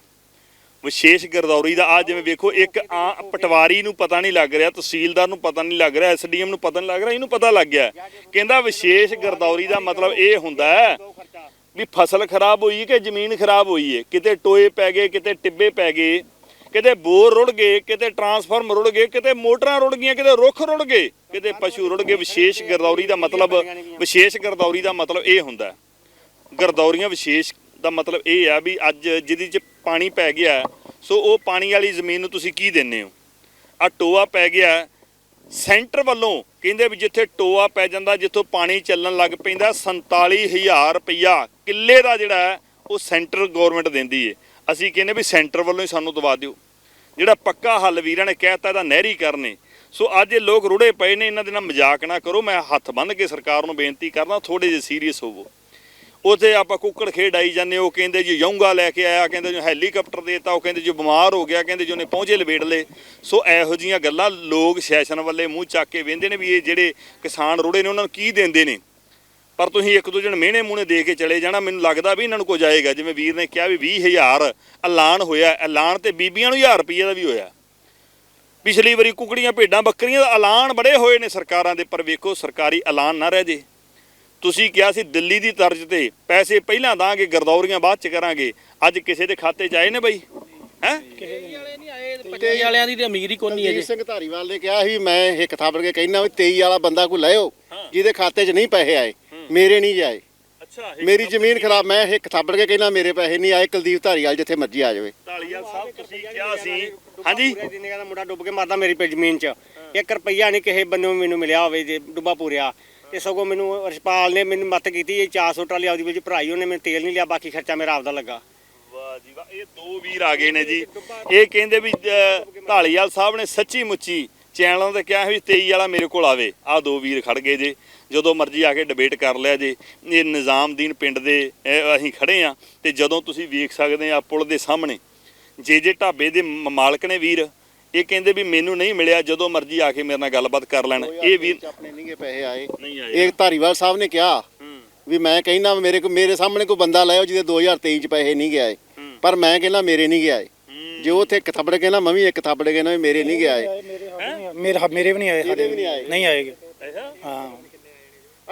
ਵਿਸ਼ੇਸ਼ ਗਰਦੌਰੀ ਦਾ ਆ ਜਿਵੇਂ ਵੇਖੋ, ਇੱਕ ਆ ਪਟਵਾਰੀ ਨੂੰ ਪਤਾ ਨਹੀਂ ਲੱਗ ਰਿਹਾ, ਤਹਿਸੀਲਦਾਰ ਨੂੰ ਪਤਾ ਨਹੀਂ ਲੱਗ ਰਿਹਾ, ਐਸਡੀਐਮ ਨੂੰ ਪਤਾ ਨਹੀਂ ਲੱਗ ਰਿਹਾ, ਇਹਨੂੰ ਪਤਾ ਲੱਗ ਗਿਆ। ਕਹਿੰਦਾ ਵਿਸ਼ੇਸ਼ ਗਰਦੌਰੀ ਦਾ ਮਤਲਬ ਇਹ ਹੁੰਦਾ ਹੈ ਵੀ ਫਸਲ ਖਰਾਬ ਹੋਈ ਕਿ ਜ਼ਮੀਨ ਖਰਾਬ ਹੋਈ ਹੈ? ਕਿਤੇ ਟੋਏ ਪੈ ਗਏ, ਕਿਤੇ ਟਿੱਬੇ ਪੈ ਗਏ, ਕਿਤੇ ਬੋਰ ਰੁੜ ਗਏ, ਕਿਤੇ ਟਰਾਂਸਫਾਰਮ ਰੁੜ ਗਏ, ਕਿਤੇ ਮੋਟਰਾਂ ਰੁੜ ਗਈਆਂ, ਕਿਤੇ ਰੁੱਖ ਰੁੜ ਗਏ, ਕਿਤੇ ਪਸ਼ੂ ਰੁੜ ਗਏ। ਵਿਸ਼ੇਸ਼ ਗਰਦੌਰੀ ਦਾ ਮਤਲਬ, ਵਿਸ਼ੇਸ਼ ਗਰਦੌਰੀ ਦਾ ਮਤਲਬ ਇਹ ਹੁੰਦਾ ਗਰਦੌਰੀਆਂ ਵਿਸ਼ੇਸ਼ ਦਾ ਮਤਲਬ ਇਹ ਆ ਵੀ ਅੱਜ ਜਿਹਦੇ ਚ ਪਾਣੀ ਪੈ ਗਿਆ, ਸੋ ਉਹ ਪਾਣੀ ਵਾਲੀ ਜ਼ਮੀਨ ਨੂੰ ਤੁਸੀਂ ਕੀ ਦਿੰਦੇ ਹੋ? ਆ ਟੋਆ ਪੈ ਗਿਆ, ਸੈਂਟਰ ਵੱਲੋਂ ਕਹਿੰਦੇ ਵੀ ਜਿੱਥੇ ਟੋਆ ਪੈ ਜਾਂਦਾ, ਜਿੱਥੋਂ ਪਾਣੀ ਚੱਲਣ ਲੱਗ ਪੈਂਦਾ 47000 ਰੁਪਇਆ ਕਿੱਲੇ ਦਾ ਜਿਹੜਾ ਉਹ ਸੈਂਟਰ ਗਵਰਨਮੈਂਟ ਦਿੰਦੀ ਏ। ਅਸੀਂ ਕਹਿੰਦੇ ਵੀ ਸੈਂਟਰ ਵੱਲੋਂ ਹੀ ਸਾਨੂੰ ਦਵਾ ਦਿਓ। ਜਿਹੜਾ ਪੱਕਾ ਹੱਲ ਵੀਰਾਂ ਨੇ ਕਹਿਤਾ ਇਹਦਾ ਨਹਿਰੀ ਕਰਨੇ ਸੋ ਅੱਜ ਇਹ ਲੋਕ ਰੁੜੇ ਪਏ ਨੇ, ਇਹਨਾਂ ਦੇ ਨਾਲ ਮਜ਼ਾਕ ਨਾ ਕਰੋ, ਮੈਂ ਹੱਥ ਬੰਨ੍ਹ ਕੇ ਸਰਕਾਰ ਨੂੰ ਬੇਨਤੀ ਕਰਦਾ ਥੋੜੇ ਜਿਹਾ ਸੀਰੀਅਸ ਹੋਵੋ। ਉਥੇ ਆਪਾਂ ਕੁੱਕੜ ਖੇਡ ਆਈ ਜਾਂਦੇ ਉਹ ਕਹਿੰਦੇ ਜੀ ਯੌਂਗਾ ਲੈ ਕੇ ਆਇਆ, ਕਹਿੰਦੇ ਜੀ ਹੈਲੀਕਾਪਟਰ ਦੇਤਾ, ਉਹ ਕਹਿੰਦੇ ਜੀ ਬਿਮਾਰ ਹੋ ਗਿਆ, ਕਹਿੰਦੇ ਜੀ ਉਹਨੇ ਪਹੁੰਚੇ ਲਵੇੜ ਲਏ। ਸੋ ਇਹੋ ਜੀਆਂ ਗੱਲਾਂ ਲੋਕ ਸੈਸ਼ਨ ਵੱਲੇ ਮੂੰਹ ਚੱਕ ਕੇ ਵੇਂਦੇ ਨੇ ਵੀ ਇਹ ਜਿਹੜੇ ਕਿਸਾਨ ਰੁੜੇ ਨੇ, ਉਹਨਾਂ ਨੂੰ ਕੀ ਦਿੰਦੇ ਨੇ? ਪਰ ਤੁਸੀਂ ਇੱਕ ਦੂਜੇ ਨੂੰ ਮਿਹਣੇ ਮੂਹਣੇ ਦੇ ਕੇ ਚਲੇ ਜਾਣਾ, ਮੈਨੂੰ ਲੱਗਦਾ ਵੀ ਇਹਨਾਂ ਨੂੰ ਕੁਝ ਆਏਗਾ। ਜਿਵੇਂ ਵੀਰ ਨੇ ਕਿਹਾ ਵੀ 20000 ਐਲਾਨ ਹੋਇਆ, ਐਲਾਨ ਤੇ ਬੀਬੀਆਂ ਨੂੰ 1000 ਰੁਪਏ ਦਾ ਵੀ ਹੋਇਆ। ਪਿਛਲੀ ਵਾਰੀ ਕੁਕੜੀਆਂ, ਭੇਡਾਂ, ਬੱਕਰੀਆਂ ਦਾ ਐਲਾਨ ਬੜੇ ਹੋਏ ਨੇ ਸਰਕਾਰਾਂ ਦੇ, ਪਰ ਵੇਖੋ ਸਰਕਾਰੀ ਐਲਾਨ ਨਾ ਰਹਿ ਜੇ। ਤੁਸੀਂ ਕਿਹਾ ਸੀ ਦਿੱਲੀ ਦੀ ਤਰਜ਼ ਤੇ ਪੈਸੇ ਪਹਿਲਾਂ ਦਾਂਗੇ ਗਰਦੌਰੀਆਂ ਬਾਅਦ ਚ ਕਰਾਂਗੇ। ਅੱਜ ਕਿਸੇ ਦੇ ਖਾਤੇ ਚ ਆਏ ਨੇ ਬਈ? ਹੈ? ਵਾਲੇ ਨਹੀਂ ਆਏ ਪੱਚੀ ਵਾਲਿਆਂ ਦੀ ਤੇ ਅਮੀਰ ਹੀ ਕੋਈ ਨਹੀਂ ਰਣਜੀਤ ਅਜੇ ਸਿੰਘ ਧਾਰੀਵਾਲ ਨੇ ਕਿਹਾ ਸੀ ਮੈਂ ਹਿੱਕ ਥਾਪੜ ਕੇ ਕਹਿਣਾ ਵੀ 23 ਵਾਲਾ ਬੰਦਾ ਕੋਈ ਲਿਓ ਜਿਹਦੇ ਖਾਤੇ 'ਚ ਨਹੀਂ ਪੈਸੇ ਆਏ ਮੇਰੇ ਨਹੀਂ ਜਾਏ ਅੱਛਾ ਮੇਰੀ ਜ਼ਮੀਨ ਖਰਾਬ ਮੈਂ ਹਿੱਕ ਥਾਪੜ ਕੇ ਕਹਿਣਾ ਮੇਰੇ ਪੈਸੇ ਨਹੀਂ ਆਏ ਕੁਲਦੀਪ ਧਾਰੀਵਾਲ ਜਿੱਥੇ ਮਰਜ਼ੀ ਆ ਜਾਵੇ। ਢਾਲੀਵਾਲ ਸਾਹਿਬ ਤੁਸੀਂ ਕਿਹਾ ਸੀ। ਹਾਂਜੀ? ਦਿਨ ਦਾ ਮੁੰਡਾ ਡੁੱਬ ਕੇ ਮਰਦਾ ਮੇਰੀ ਪੇ ਜ਼ਮੀਨ 'ਚ। 1 ਰੁਪਈਆ ਨਹੀਂ ਕਿਸੇ ਬੰਦੇ ਨੂੰ ਮੈਨੂੰ ਮਿਲਿਆ ਹੋਵੇ ਜੇ ਡੁੱਬਾ ਪੂਰਿਆ। ਤੇ ਸਗੋਂ ਮੈਨੂੰ ਰਸਪਾਲ ਨੇ ਮੈਨੂੰ ਮਤ ਕੀਤੀ ਇਹ 400 ਟਰਾਲੀ ਆਪਦੀ ਵਿੱਚ ਭਰਾਈ ਉਹਨੇ ਮੈਨੂੰ ਤੇਲ ਨਹੀਂ ਲਿਆ ਬਾਕੀ ਖਰਚਾ ਮੇਰਾ ਆਪਦਾ ਲੱਗਾ। ਵਾਹ ਜੀ ਵਾਹ ਇਹ ਦੋ ਵੀਰ ਆ ਗਏ ਨੇ ਜੀ। ਇਹ ਕਹਿੰਦੇ ਵੀ ਅ, ਢਾਲੀਵਾਲ ਸਾਹਿਬ ਨੇ ਸੱਚੀ ਮੁੱਚੀ ਚੈਨਲਾਂ ਤੇ ਕਿਹਾ ਵੀ 23 ਵਾਲਾ ਮੇਰੇ ਕੋਲ ਆਵੇ। ਆ ਦੋ ਵੀਰ ਖੜ ਗਏ ਜੇ ਜਦੋਂ ਮਰਜ਼ੀ ਆ ਕੇ ਡਿਬੇਟ ਕਰ ਲਿਆ ਜੇ। ਇਹ ਨਿਜ਼ਾਮਦੀਨ ਪਿੰਡ ਦੇ ਅਸੀਂ ਖੜੇ ਆ ਤੇ ਜਦੋਂ ਤੁਸੀਂ ਵੇਖ ਸਕਦੇ ਆ ਪੁਲ ਦੇ ਸਾਹਮਣੇ ਜੇ ਜੇ ਢਾਬੇ ਦੇ ਮਾਲਕ ਨੇ ਵੀਰ ਇਹ ਕਹਿੰਦੇ ਵੀ ਮੈਨੂੰ ਨਹੀਂ ਮਿਲਿਆ ਜਦੋਂ ਮਰਜ਼ੀ ਆ ਕੇ ਮੇਰੇ ਨਾਲ ਗੱਲਬਾਤ ਕਰ ਲੈਣ। ਇਹ ਵੀਰ ਆਪਣੇ ਨਹੀਂਗੇ ਪੈਸੇ ਆਏ। ਨਹੀਂ ਇਹ ਧਾਰੀਵਾਲ ਸਾਹਿਬ ਨੇ ਕਿਹਾ ਵੀ ਮੈਂ ਕਹਿੰਦਾ ਮੇਰੇ ਕੋ ਮੇਰੇ ਸਾਹਮਣੇ ਕੋਈ ਬੰਦਾ ਲਾਇਓ ਜਿਹਦੇ 2023 ਚ ਪੈਸੇ ਨਹੀਂ ਗਏ ਪਰ ਮੈਂ ਕਹਿੰਦਾ ਮੇਰੇ ਨਹੀਂ ਗਏ ਜੇ ਉੱਥੇ ਇੱਕ ਥੱਪੜ ਕੇ ਨਾ ਮੈਂ ਵੀ ਇੱਕ ਥੱਪੜ ਕੇ ਨਾ ਵੀ ਮੇਰੇ ਨਹੀਂ ਗਏ ਮੇਰੇ ਮੇਰੇ ਵੀ ਨਹੀਂ ਆਏ ਵੀ ਨਹੀਂ ਆਏ। ਨਹੀਂ ਆਏਗੇ। ਅੱਛਾ। ਹਾਂ।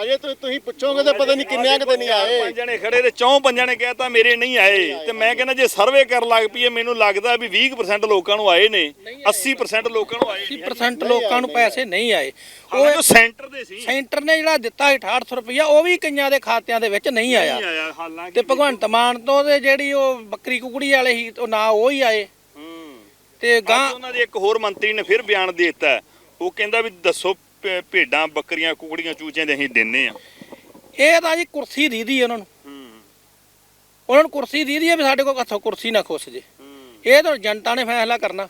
ਅਜੇ ਤੁਸੀਂ ਤੁਸੀਂ ਪੁੱਛੋਗੇ ਤਾਂ ਪਤਾ ਨਹੀਂ ਕਿੰਨਿਆਂ ਕਿਤੇ ਨਹੀਂ ਆਏ। ਪੰਜ ਜਣੇ ਖੜੇ ਤੇ ਚੌਂ ਪੰਜਾਂ ਨੇ ਕਹਿਤਾ ਮੇਰੇ ਨਹੀਂ ਆਏ। ਤੇ ਮੈਂ ਕਹਿੰਦਾ ਜੇ ਸਰਵੇ ਕਰਨ ਲੱਗ ਪਈਏ ਮੈਨੂੰ ਲੱਗਦਾ ਵੀ 20% ਲੋਕਾਂ ਨੂੰ ਆਏ ਨੇ 80% ਲੋਕਾਂ ਨੂੰ ਆਏ 80% ਲੋਕਾਂ ਨੂੰ ਪੈਸੇ ਨਹੀਂ ਆਏ। ਉਹ ਉਹ ਸੈਂਟਰ ਦੇ ਸੀ। ਸੈਂਟਰ ਨੇ ਜਿਹੜਾ ਦਿੱਤਾ 6800 ਰੁਪਇਆ ਉਹ ਵੀ ਕਈਆਂ ਦੇ ਖਾਤਿਆਂ ਦੇ ਵਿੱਚ ਨਹੀਂ ਆਇਆ। ਨਹੀਂ ਆਇਆ ਹਾਲਾਂਕਿ ਤੇ ਭਗਵੰਤ ਮਾਨ ਤੋਂ ਤੇ ਜਿਹੜੀ ਉਹ ਬੱਕਰੀ ਕੁਕੜੀ ਵਾਲੇ ਸੀ ਉਹ ਨਾ ਉਹ ਹੀ ਆਏ। ਹੂੰ। ਤੇ ਗਾਂ ਉਹਨਾਂ ਦੇ ਇੱਕ ਹੋਰ ਮੰਤਰੀ ਨੇ ਫਿਰ ਬਿਆਨ ਦੇ ਦਿੱਤਾ। ਉਹ ਕਹਿੰਦਾ ਵੀ ਦੱਸੋ ਭੇ- ਭੇਡਾਂ ਬੱਕਰੀਆਂ ਕੁਕੜੀਆਂ ਚੂਚਿਆਂ ਦੇ ਅਸੀਂ ਦਿੰਨੇ ਆ। ਇਹ ਤਾਂ ਜੀ ਕੁਰਸੀ ਦੀਦੀ ਉਹਨਾਂ ਨੂੰ। ਉਹਨਾਂ ਨੂੰ ਕੁਰਸੀ ਦੀਦੀ ਹੈ ਵੀ ਸਾਡੇ ਕੋਲ ਹੱਥੋਂ ਕੁਰਸੀ ਨਾ ਖੁੱਸ ਜੇ। ਇਹ ਤਾਂ ਜਨਤਾ ਨੇ ਫੈਸਲਾ ਕਰਨਾ।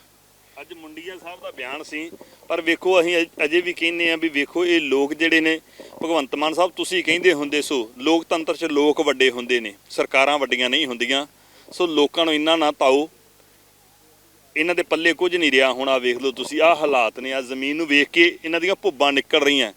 ਅੱਜ ਮੁੰਡੀਆ ਸਾਹਿਬ ਦਾ ਬਿਆਨ ਸੀ ਪਰ ਵੇਖੋ ਅਸੀਂ ਅਜ- ਅਜੇ ਵੀ ਕਹਿੰਦੇ ਆ ਵੀ ਵੇਖੋ ਇਹ ਲੋਕ ਜਿਹੜੇ ਨੇ ਭਗਵੰਤ ਮਾਨ ਸਾਹਿਬ ਤੁਸੀਂ ਕਹਿੰਦੇ ਹੁੰਦੇ ਸੋ ਲੋਕਤੰਤਰ 'ਚ ਲੋਕ ਵੱਡੇ ਹੁੰਦੇ ਨੇ ਸਰਕਾਰਾਂ ਵੱਡੀਆਂ ਨਹੀਂ ਹੁੰਦੀਆਂ। ਸੋ ਲੋਕਾਂ ਨੂੰ ਇੰਨਾ ਨਾ ਤਾਓ ਇਹਨਾਂ ਦੇ ਪੱਲੇ ਕੁਝ ਨਹੀਂ ਰਿਹਾ। ਹੁਣ ਆ ਵੇਖ ਲਓ ਤੁਸੀਂ ਆਹ ਹਾਲਾਤ ਨੇ ਆ ਜ਼ਮੀਨ ਨੂੰ ਵੇਖ ਕੇ ਇਹਨਾਂ ਦੀਆਂ ਭੁੱਬਾਂ ਨਿਕਲ ਰਹੀਆਂ।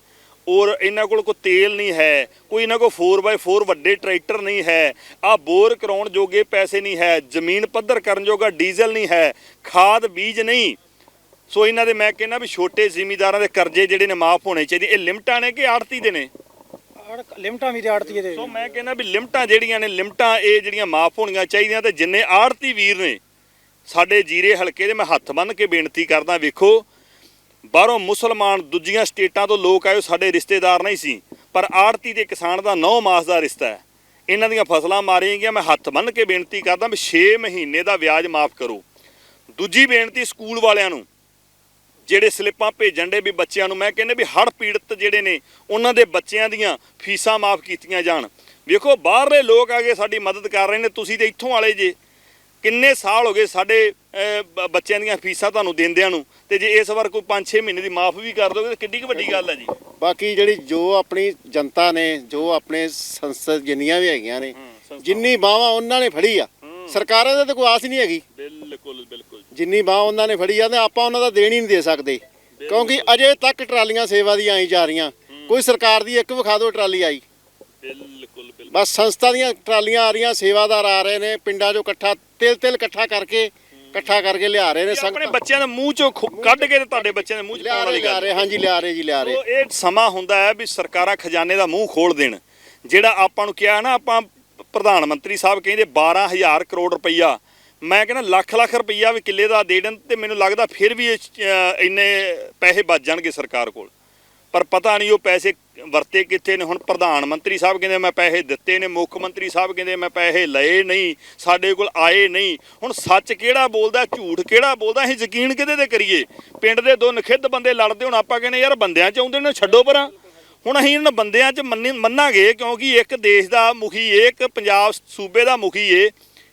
ਔਰ ਇਹਨਾਂ ਕੋਲ ਕੋਈ ਤੇਲ ਨਹੀਂ ਹੈ ਕੋਈ ਇਹਨਾਂ ਕੋਲ 4x4 ਵੱਡੇ ਟਰੈਕਟਰ ਨਹੀਂ ਹੈ। ਆ ਬੋਰ ਕਰਾਉਣ ਜੋਗੇ ਪੈਸੇ ਨਹੀਂ ਹੈ ਜ਼ਮੀਨ ਪੱਧਰ ਕਰਨ ਜੋਗਾ ਡੀਜ਼ਲ ਨਹੀਂ ਹੈ ਖਾਦ ਬੀਜ ਨਹੀਂ। ਸੋ ਇਹਨਾਂ ਦੇ ਮੈਂ ਕਹਿੰਦਾ ਵੀ ਛੋਟੇ ਜ਼ਿਮੀਦਾਰਾਂ ਦੇ ਕਰਜ਼ੇ ਜਿਹੜੇ ਨੇ ਮਾਫ ਹੋਣੇ ਚਾਹੀਦੇ। ਇਹ ਲਿਮਟਾਂ ਨੇ ਕਿ ਆੜਤੀ ਦੇ ਨੇ? ਲਿਮਟਾਂ ਵੀ ਆੜਤੀ ਦੇ ਸੋ ਮੈਂ ਕਹਿੰਦਾ ਵੀ ਲਿਮਟਾਂ ਜਿਹੜੀਆਂ ਨੇ ਲਿਮਟਾਂ ਇਹ ਜਿਹੜੀਆਂ ਮਾਫ ਹੋਣੀਆਂ ਚਾਹੀਦੀਆਂ ਤੇ ਜਿੰਨੇ ਆੜਤੀ ਵੀਰ ਨੇ ਸਾਡੇ ਜੀਰੇ ਹਲਕੇ ਦੇ ਮੈਂ ਹੱਥ ਬੰਨ੍ਹ ਕੇ ਬੇਨਤੀ ਕਰਦਾ, ਵੇਖੋ, ਬਾਹਰੋਂ ਮੁਸਲਮਾਨ ਦੂਜੀਆਂ ਸਟੇਟਾਂ ਤੋਂ ਲੋਕ ਆਏ ਸਾਡੇ ਰਿਸ਼ਤੇਦਾਰ ਨਹੀਂ ਸੀ, ਪਰ ਆੜਤੀ ਦੇ ਕਿਸਾਨ ਦਾ 9 ਮਾਸ ਦਾ ਰਿਸ਼ਤਾ ਹੈ। ਇਹਨਾਂ ਦੀਆਂ ਫਸਲਾਂ ਮਾਰੀਆਂ ਗਈਆਂ, ਮੈਂ ਹੱਥ ਬੰਨ੍ਹ ਕੇ ਬੇਨਤੀ ਕਰਦਾ, ਵੀ 6 ਮਹੀਨੇ ਦਾ ਵਿਆਜ ਮਾਫ ਕਰੋ। ਦੂਜੀ ਬੇਨਤੀ ਸਕੂਲ ਵਾਲਿਆਂ ਨੂੰ, ਜਿਹੜੇ ਸਲਿੱਪਾਂ ਭੇਜਣ ਦੇ ਵੀ ਬੱਚਿਆਂ ਨੂੰ, ਮੈਂ ਕਹਿੰਦੇ ਵੀ ਹੜ ਪੀੜਤ ਜਿਹੜੇ ਨੇ, ਉਹਨਾਂ ਦੇ ਬੱਚਿਆਂ ਦੀਆਂ ਫੀਸਾਂ ਮਾਫ ਕੀਤੀਆਂ ਜਾਣ। ਵੇਖੋ, ਬਾਹਰਲੇ ਲੋਕ ਆ ਕੇ ਸਾਡੀ ਮਦਦ ਕਰ ਰਹੇ ਨੇ, ਤੁਸੀਂ ਤੇ ਇੱਥੋਂ ਵਾਲੇ ਜੇ ਕਿੰਨੇ ਸਾਲ ਹੋ ਗਏ ਸਾਡੇ ਬੱਚਿਆਂ ਦੀਆਂ ਫੀਸਾਂ ਤੁਹਾਨੂੰ ਦਿੰਦਿਆਂ ਨੂੰ ਤੇ ਜੇ ਇਸ ਵਾਰ ਕੋਈ 5-6 ਮਹੀਨੇ ਦੀ ਮਾਫ ਵੀ ਕਰ ਦੋਗੇ ਤਾਂ ਕਿੱਡੀ ਕੁ ਵੱਡੀ ਗੱਲ ਹੈ ਜੀ। ਬਾਕੀ ਜਿਹੜੀ ਜੋ ਆਪਣੀ ਜਨਤਾ ਨੇ ਜੋ ਆਪਣੇ ਸੰਸਦ ਜਿੰਨੀਆਂ ਵੀ ਹੈਗੀਆਂ ਨੇ ਜਿੰਨੀ ਬਾਹਾਂ ਉਹਨਾਂ ਨੇ ਫੜੀ ਆ ਸਰਕਾਰਾਂ ਦਾ ਤਾਂ ਕੋਈ ਆਸ ਹੀ ਨਹੀਂ ਹੈਗੀ। ਬਿਲਕੁਲ ਬਿਲਕੁਲ। ਜਿੰਨੀ ਬਾਹ ਉਹਨਾਂ ਨੇ ਫੜੀ ਆ ਤੇ ਆਪਾਂ ਉਹਨਾਂ ਦਾ ਦੇਣ ਹੀ ਨਹੀਂ ਦੇ ਸਕਦੇ। ਕਿਉਂਕਿ ਅਜੇ ਤੱਕ ਟਰਾਲੀਆਂ ਸੇਵਾ ਦੀਆਂ ਆਈ ਜਾ ਰਹੀਆਂ। ਕੋਈ ਸਰਕਾਰ ਦੀ ਇੱਕ ਵਿਖਾ ਦਿਓ ਟਰਾਲੀ ਆਈ। ਬਸ ਸੰਸਥਾ ਦੀਆਂ ਟਰਾਲੀਆਂ ਆ ਰਹੀਆਂ ਸੇਵਾਦਾਰ ਆ ਰਹੇ ਨੇ ਪਿੰਡਾਂ 'ਚੋਂ ਇਕੱਠਾ ਤਿਲ ਤਿਲ ਇਕੱਠਾ ਕਰਕੇ ਇਕੱਠਾ ਕਰਕੇ ਲਿਆ ਰਹੇ ਨੇ ਆਪਣੇ ਸੰਗਤਾਂ ਬੱਚਿਆਂ ਦੇ ਮੂੰਹ ਚੋਂ ਖੁ- ਕੱਢ ਕੇ ਤੇ ਤੁਹਾਡੇ ਬੱਚਿਆਂ ਦੇ ਮੂੰਹ ਚ ਲਿਆ ਪਾਉਣ ਰਹੇ ਵਾਲੀ ਲਿਆ ਗੱਲ। ਰਹੇ ਹਾਂਜੀ ਲਿਆ ਰਹੇ ਜੀ ਲਿਆ ਰਹੇ। ਸੋ ਇਹ ਸਮਾਂ ਹੁੰਦਾ ਹੈ ਵੀ ਸਰਕਾਰਾਂ ਖਜ਼ਾਨੇ ਦਾ ਮੂੰਹ ਖੋਲ ਦੇਣ। ਜਿਹੜਾ ਆਪਾਂ ਨੂੰ ਕਿਹਾ ਨਾ ਆਪਾਂ ਪ੍ਰਧਾਨ ਮੰਤਰੀ ਸਾਹਿਬ ਕਹਿੰਦੇ 12000 ਕਰੋੜ ਰੁਪਈਆ। ਮੈਂ ਕਹਿੰਦਾ ਲੱਖ ਲੱਖ ਰੁਪਈਆ ਵੀ ਕਿੱਲੇ ਦਾ ਦੇ ਦੇਣ ਤੇ ਮੈਨੂੰ ਲੱਗਦਾ ਫਿਰ ਵੀ ਇਹ 'ਚ, ਅਹ, ਇੰਨੇ ਪੈਸੇ ਬਚ ਜਾਣਗੇ ਸਰਕਾਰ ਕੋਲ। ਪਰ ਪਤਾ ਨਹੀਂ ਉਹ ਪੈਸੇ ਵਰਤੇ ਕਿੱਥੇ ਨੇ। ਹੁਣ ਪ੍ਰਧਾਨ ਮੰਤਰੀ ਸਾਹਿਬ ਕਹਿੰਦੇ ਮੈਂ ਪੈਸੇ ਦਿੱਤੇ ਨੇ, ਮੁੱਖ ਮੰਤਰੀ ਸਾਹਿਬ ਕਹਿੰਦੇ ਮੈਂ ਪੈਸੇ ਲਏ ਨਹੀਂ, ਸਾਡੇ ਕੋਲ ਆਏ ਨਹੀਂ। ਹੁਣ ਸੱਚ ਕਿਹੜਾ ਬੋਲਦਾ, ਝੂਠ ਕਿਹੜਾ ਬੋਲਦਾ, ਅਸੀਂ ਯਕੀਨ ਕਿਹਦੇ ਤੇ ਕਰੀਏ? ਪਿੰਡ ਦੇ ਦੋ ਨਖਿੱਧ ਬੰਦੇ ਲੜਦੇ ਹੁਣ, ਆਪਾਂ ਕਹਿੰਦੇ ਯਾਰ ਬੰਦਿਆਂ ਚ ਆਉਂਦੇ ਨੇ, ਛੱਡੋ ਪਰਾਂ। ਹੁਣ ਅਸੀਂ ਇਹਨਾਂ ਬੰਦਿਆਂ ਚ ਮੰਨੀ- ਮੰਨਾਂਗੇ ਕਿਉਂਕਿ ਇੱਕ ਦੇਸ਼ ਦਾ ਮੁਖੀ ਏ, ਇੱਕ ਪੰਜਾਬ ਸੂਬੇ ਦਾ ਮੁਖੀ ਏ।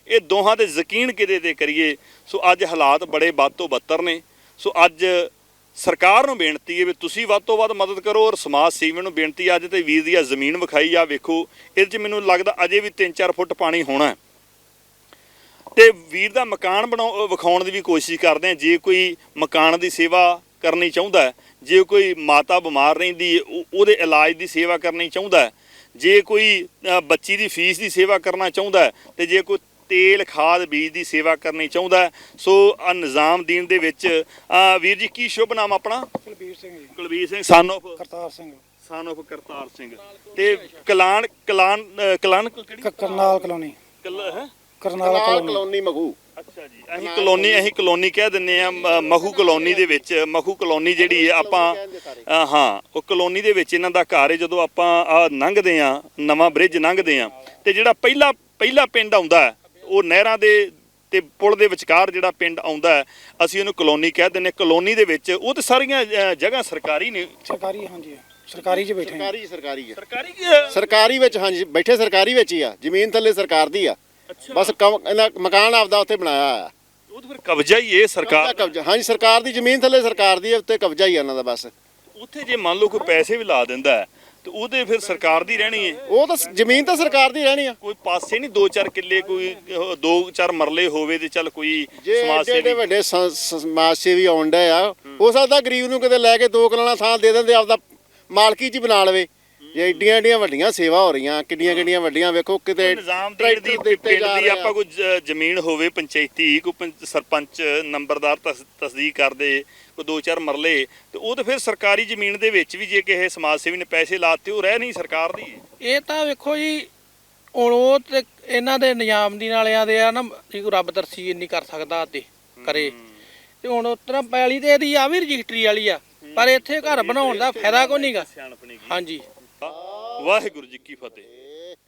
ਇਹ ਦੋਹਾਂ ਤੇ ਯਕੀਨ ਕਿਹਦੇ ਤੇ ਕਰੀਏ? ਸੋ ਅੱਜ ਹਾਲਾਤ ਬੜੇ ਵੱਧ ਤੋਂ ਬੱਤਰ ਨੇ। ਸੋ ਅੱਜ ਸਰਕਾਰ ਨੂੰ ਬੇਨਤੀ ਹੈ ਵੀ ਤੁਸੀਂ ਵੱਧ ਤੋਂ ਵੱਧ ਮਦਦ ਕਰੋ ਔਰ ਸਮਾਜ ਸੇਵੀਆਂ ਨੂੰ ਬੇਨਤੀ ਹੈ, ਅੱਜ ਤੇ ਵੀਰ ਦੀ ਆ ਜ਼ਮੀਨ ਵਿਖਾਈ ਆ ਵੇਖੋ ਇਹਦੇ 'ਚ ਮੈਨੂੰ ਲੱਗਦਾ ਅਜੇ ਵੀ 3-4 ਫੁੱਟ ਪਾਣੀ ਹੋਣਾ ਹੈ। ਤੇ ਵੀਰ ਦਾ ਮਕਾਨ ਬਣਾਉ ਵਿਖਾਉਣ ਦੀ ਵੀ ਕੋਸ਼ਿਸ਼ ਕਰਦੇ ਆ ਜੇ ਕੋਈ ਮਕਾਨ ਦੀ ਸੇਵਾ ਕਰਨੀ ਚਾਹੁੰਦਾ ਜੇ ਕੋਈ ਮਾਤਾ ਬਿਮਾਰ ਰਹਿੰਦੀ ਉਹਦੇ ਇਲਾਜ ਦੀ ਸੇਵਾ ਕਰਨੀ ਚਾਹੁੰਦਾ ਜੇ ਕੋਈ ਬੱਚੀ ਦੀ ਫੀਸ ਦੀ ਸੇਵਾ ਕਰਨਾ ਚਾਹੁੰਦਾ ਹੈ, ਤੇ ਜੇ ਕੋਈ ਤੇਲ ਖਾਦ ਬੀਜ ਦੀ ਸੇਵਾ ਕਰਨੀ ਚਾਹੁੰਦਾ ਸੋ ਆ ਨਿਜ਼ਾਮਦੀਨ ਦੇ ਵਿੱਚ ਵੀਰ ਜੀ ਕੀ ਸ਼ੁਭ ਨਾਮ ਆਪਣਾ? ਕੁਲਬੀਰ ਸਿੰਘ ਜੀ। ਕੁਲਵੀਰ ਸਿੰਘ ਸਨ of Kartar Singh. Son of Kartar Singh. ਤੇ ਕਲਾਨ ਕਲਾਨ ਕਲਾਨ ਕਿਹੜੀ? ਕਰਨਾਲ ਕਲੋਨੀ। ਕਲ ਹੈ? ਕਰਨਾਲ ਨਾਲ ਕਲੋਨੀ। ਮਗੂ ਅੱਛਾ ਜੀ ਅਸੀਂ ਕਲੋਨੀ ਅਸੀਂ ਕਲੋਨੀ ਕਹਿ ਦਿੰਨੇ ਆ ਮਖੂ ਕਲੋਨੀ ਦੇ ਵਿੱਚ ਮਖੂ ਕਲੋਨੀ ਜਿਹੜੀ ਹੈ ਆਪਾਂ ਹਾਂ ਉਹ ਕਲੋਨੀ ਦੇ ਵਿੱਚ ਇਹਨਾਂ ਦਾ ਘਰ ਹੈ ਜਦੋਂ ਆਪਾਂ ਆ ਲੰਘਦੇ ਆ ਨਵਾਂ ਬ੍ਰਿਜ ਲੰਘਦੇ ਆ ਤੇ ਜਿਹੜਾ ਪਹਿਲਾ ਪਹਿਲਾ ਪਿੰਡ ਆਉਂਦਾ ਹੈ, ਉਹ ਨਹਿਰਾਂ ਦੇ ਤੇ ਪੁਲ ਦੇ ਵਿਚਕਾਰ ਜਿਹੜਾ ਪਿੰਡ ਆਉਂਦਾ ਹੈ, ਅਸੀਂ ਉਹਨੂੰ ਕਲੋਨੀ ਕਹਿ ਦਿੰਨੇ ਕਲੋਨੀ ਦੇ ਵਿੱਚ ਉਹ ਤੇ ਸਾਰੀਆਂ ਜਗ੍ਹਾ ਸਰਕਾਰੀ ਨੇ। ਸਰਕਾਰੀ ਹਾਂਜੀ। ਸਰਕਾਰੀ 'ਚ ਬੈਠੇ ਹਾਂ ਸਰਕਾਰੀ ਸਰਕਾਰੀ ਆ। ਸਰਕਾਰੀ ਕੀ ਹੈ? ਸਰਕਾਰੀ ਵਿੱਚ ਹਾਂਜੀ ਬੈਠੇ ਸਰਕਾਰੀ ਵਿੱਚ ਹੀ ਆ। ਜ਼ਮੀਨ ਥੱਲੇ ਸਰਕਾਰ ਦੀ ਆ। ਬਸ ਮਕਾਨ ਆਪਦਾ ਉੱਥੇ ਬਣਾਇਆ ਆ ਉਹ ਤਾਂ ਫਿਰ ਕਬਜ਼ਾ ਹੀ ਇਹ ਸਰਕਾਰ ਕਬਜ਼ਾ ਕਬਜ਼ਾ। ਹਾਂਜੀ ਸਰਕਾਰ ਦੀ ਜ਼ਮੀਨ ਥੱਲੇ ਸਰਕਾਰ ਦੀ ਆ, ਉੱਤੇ ਕਬਜ਼ਾ ਹੀ ਆ ਇਹਨਾਂ ਦਾ ਬਸ। ਉੱਥੇ ਜੇ ਮੰਨ ਲਓ ਕੋਈ ਪੈਸੇ ਵੀ ਲਾ ਦਿੰਦਾ ਹੈ, ਤੇ ਉਹਦੇ ਫਿਰ ਸਰਕਾਰ ਦੀ ਰਹਿਣੀ ਹੈ। ਉਹ ਤਾਂ ਸ- ਜ਼ਮੀਨ ਤਾਂ ਸਰਕਾਰ ਦੀ ਰਹਿਣੀ ਆ। ਕੋਈ ਪਾਸੇ ਨਹੀਂ ਦੋ ਚਾਰ ਕਿੱਲੇ ਕੋਈ ਅਹ, ਦੋ ਚਾਰ ਮਰਲੇ ਹੋਵੇ ਤੇ ਚੱਲ ਕੋਈ ਜੇ ਸਮਾਜ ਏਡੇ ਏਡੇ ਸੇਵੀ ਵੱਡੇ ਸੰ- ਸ- ਸਮਾਜ ਸੇਵੀ ਆਉਣ ਡਏ ਆ ਹੋ ਸਕਦਾ ਗਰੀਬ ਨੂੰ ਕਿਤੇ ਲੈ ਕੇ ਦੋ ਕਨਾਲਾਂ ਥਾਂ ਦੇ ਦਿੰਦੇ ਆਪਦਾ ਮਾਲਕੀ ਚ ਹੀ ਬਣਾ ਲਵੇ। ਜੇ ਏਡੀਆਂ ਏਡੀਆਂ ਵੱਡੀਆਂ ਸੇਵਾ ਹੋ ਰਹੀਆਂ ਕਿੰਨੀਆਂ ਕਿੰਨੀਆਂ ਵੱਡੀਆਂ ਵੇਖੋ ਕਿਤੇ ਨਿਜ਼ਾਮ ਦੀ ਟਰੈਕਟਰ ਦੀ ਦਿੱਤੇ ਪਿੰਡ ਜਾ ਦੀ ਰਹੇ ਆ। ਆਪਾਂ ਕੋਈ ਜ- ਜ਼ਮੀਨ ਹੋਵੇ ਪੰਚਾਇਤੀ ਕੋਈ ਪੰਚ- ਸਰਪੰਚ ਨੰਬਰਦਾਰ ਤਸ- ਤਸਦੀਕ ਕਰਦੇ ਕੋਈ ਦੋ ਚਾਰ ਮਰਲੇ ਤੇ ਉਹ ਤੇ ਫਿਰ ਸਰਕਾਰੀ ਜ਼ਮੀਨ ਦੇ ਵਿੱਚ ਵੀ ਜੇ ਕਿਸੇ ਸਮਾਜ ਸੇਵੀ ਨੇ ਪੈਸੇ ਲਾਤੇ ਉਹ ਰਹਿ ਨਹੀਂ ਸਰਕਾਰ ਦੀ। ਇਹ ਤਾਂ ਵੇਖੋ ਜੀ ਹੁਣ ਉਹ ਤੇ ਇਹਨਾਂ ਦੇ ਨਿਯਾਮ ਦੀ ਨਾਲਿਆਂ ਦੇ ਆ ਨਾ ਕੋਈ ਰੱਬ ਦਰਸੀ ਇੰਨੀ ਕਰ ਸਕਦਾ ਤੇ ਕਰੇ। ਤੇ ਹੁਣ ਉਤਰਾ ਪੈਲੀ ਤੇ ਇਹਦੀ ਆ ਵੀ ਰਜਿਸਟਰੀ ਵਾਲੀ ਆ ਪਰ ਇੱਥੇ ਘਰ ਬਣਾਉਣ ਦਾ ਫਾਇਦਾ ਕੋਈ ਨਹੀਂਗਾ ਹਾਂਜੀ। ਵਾਹਿਗੁਰੂ ਜੀ ਕੀ ਫਤਿਹ।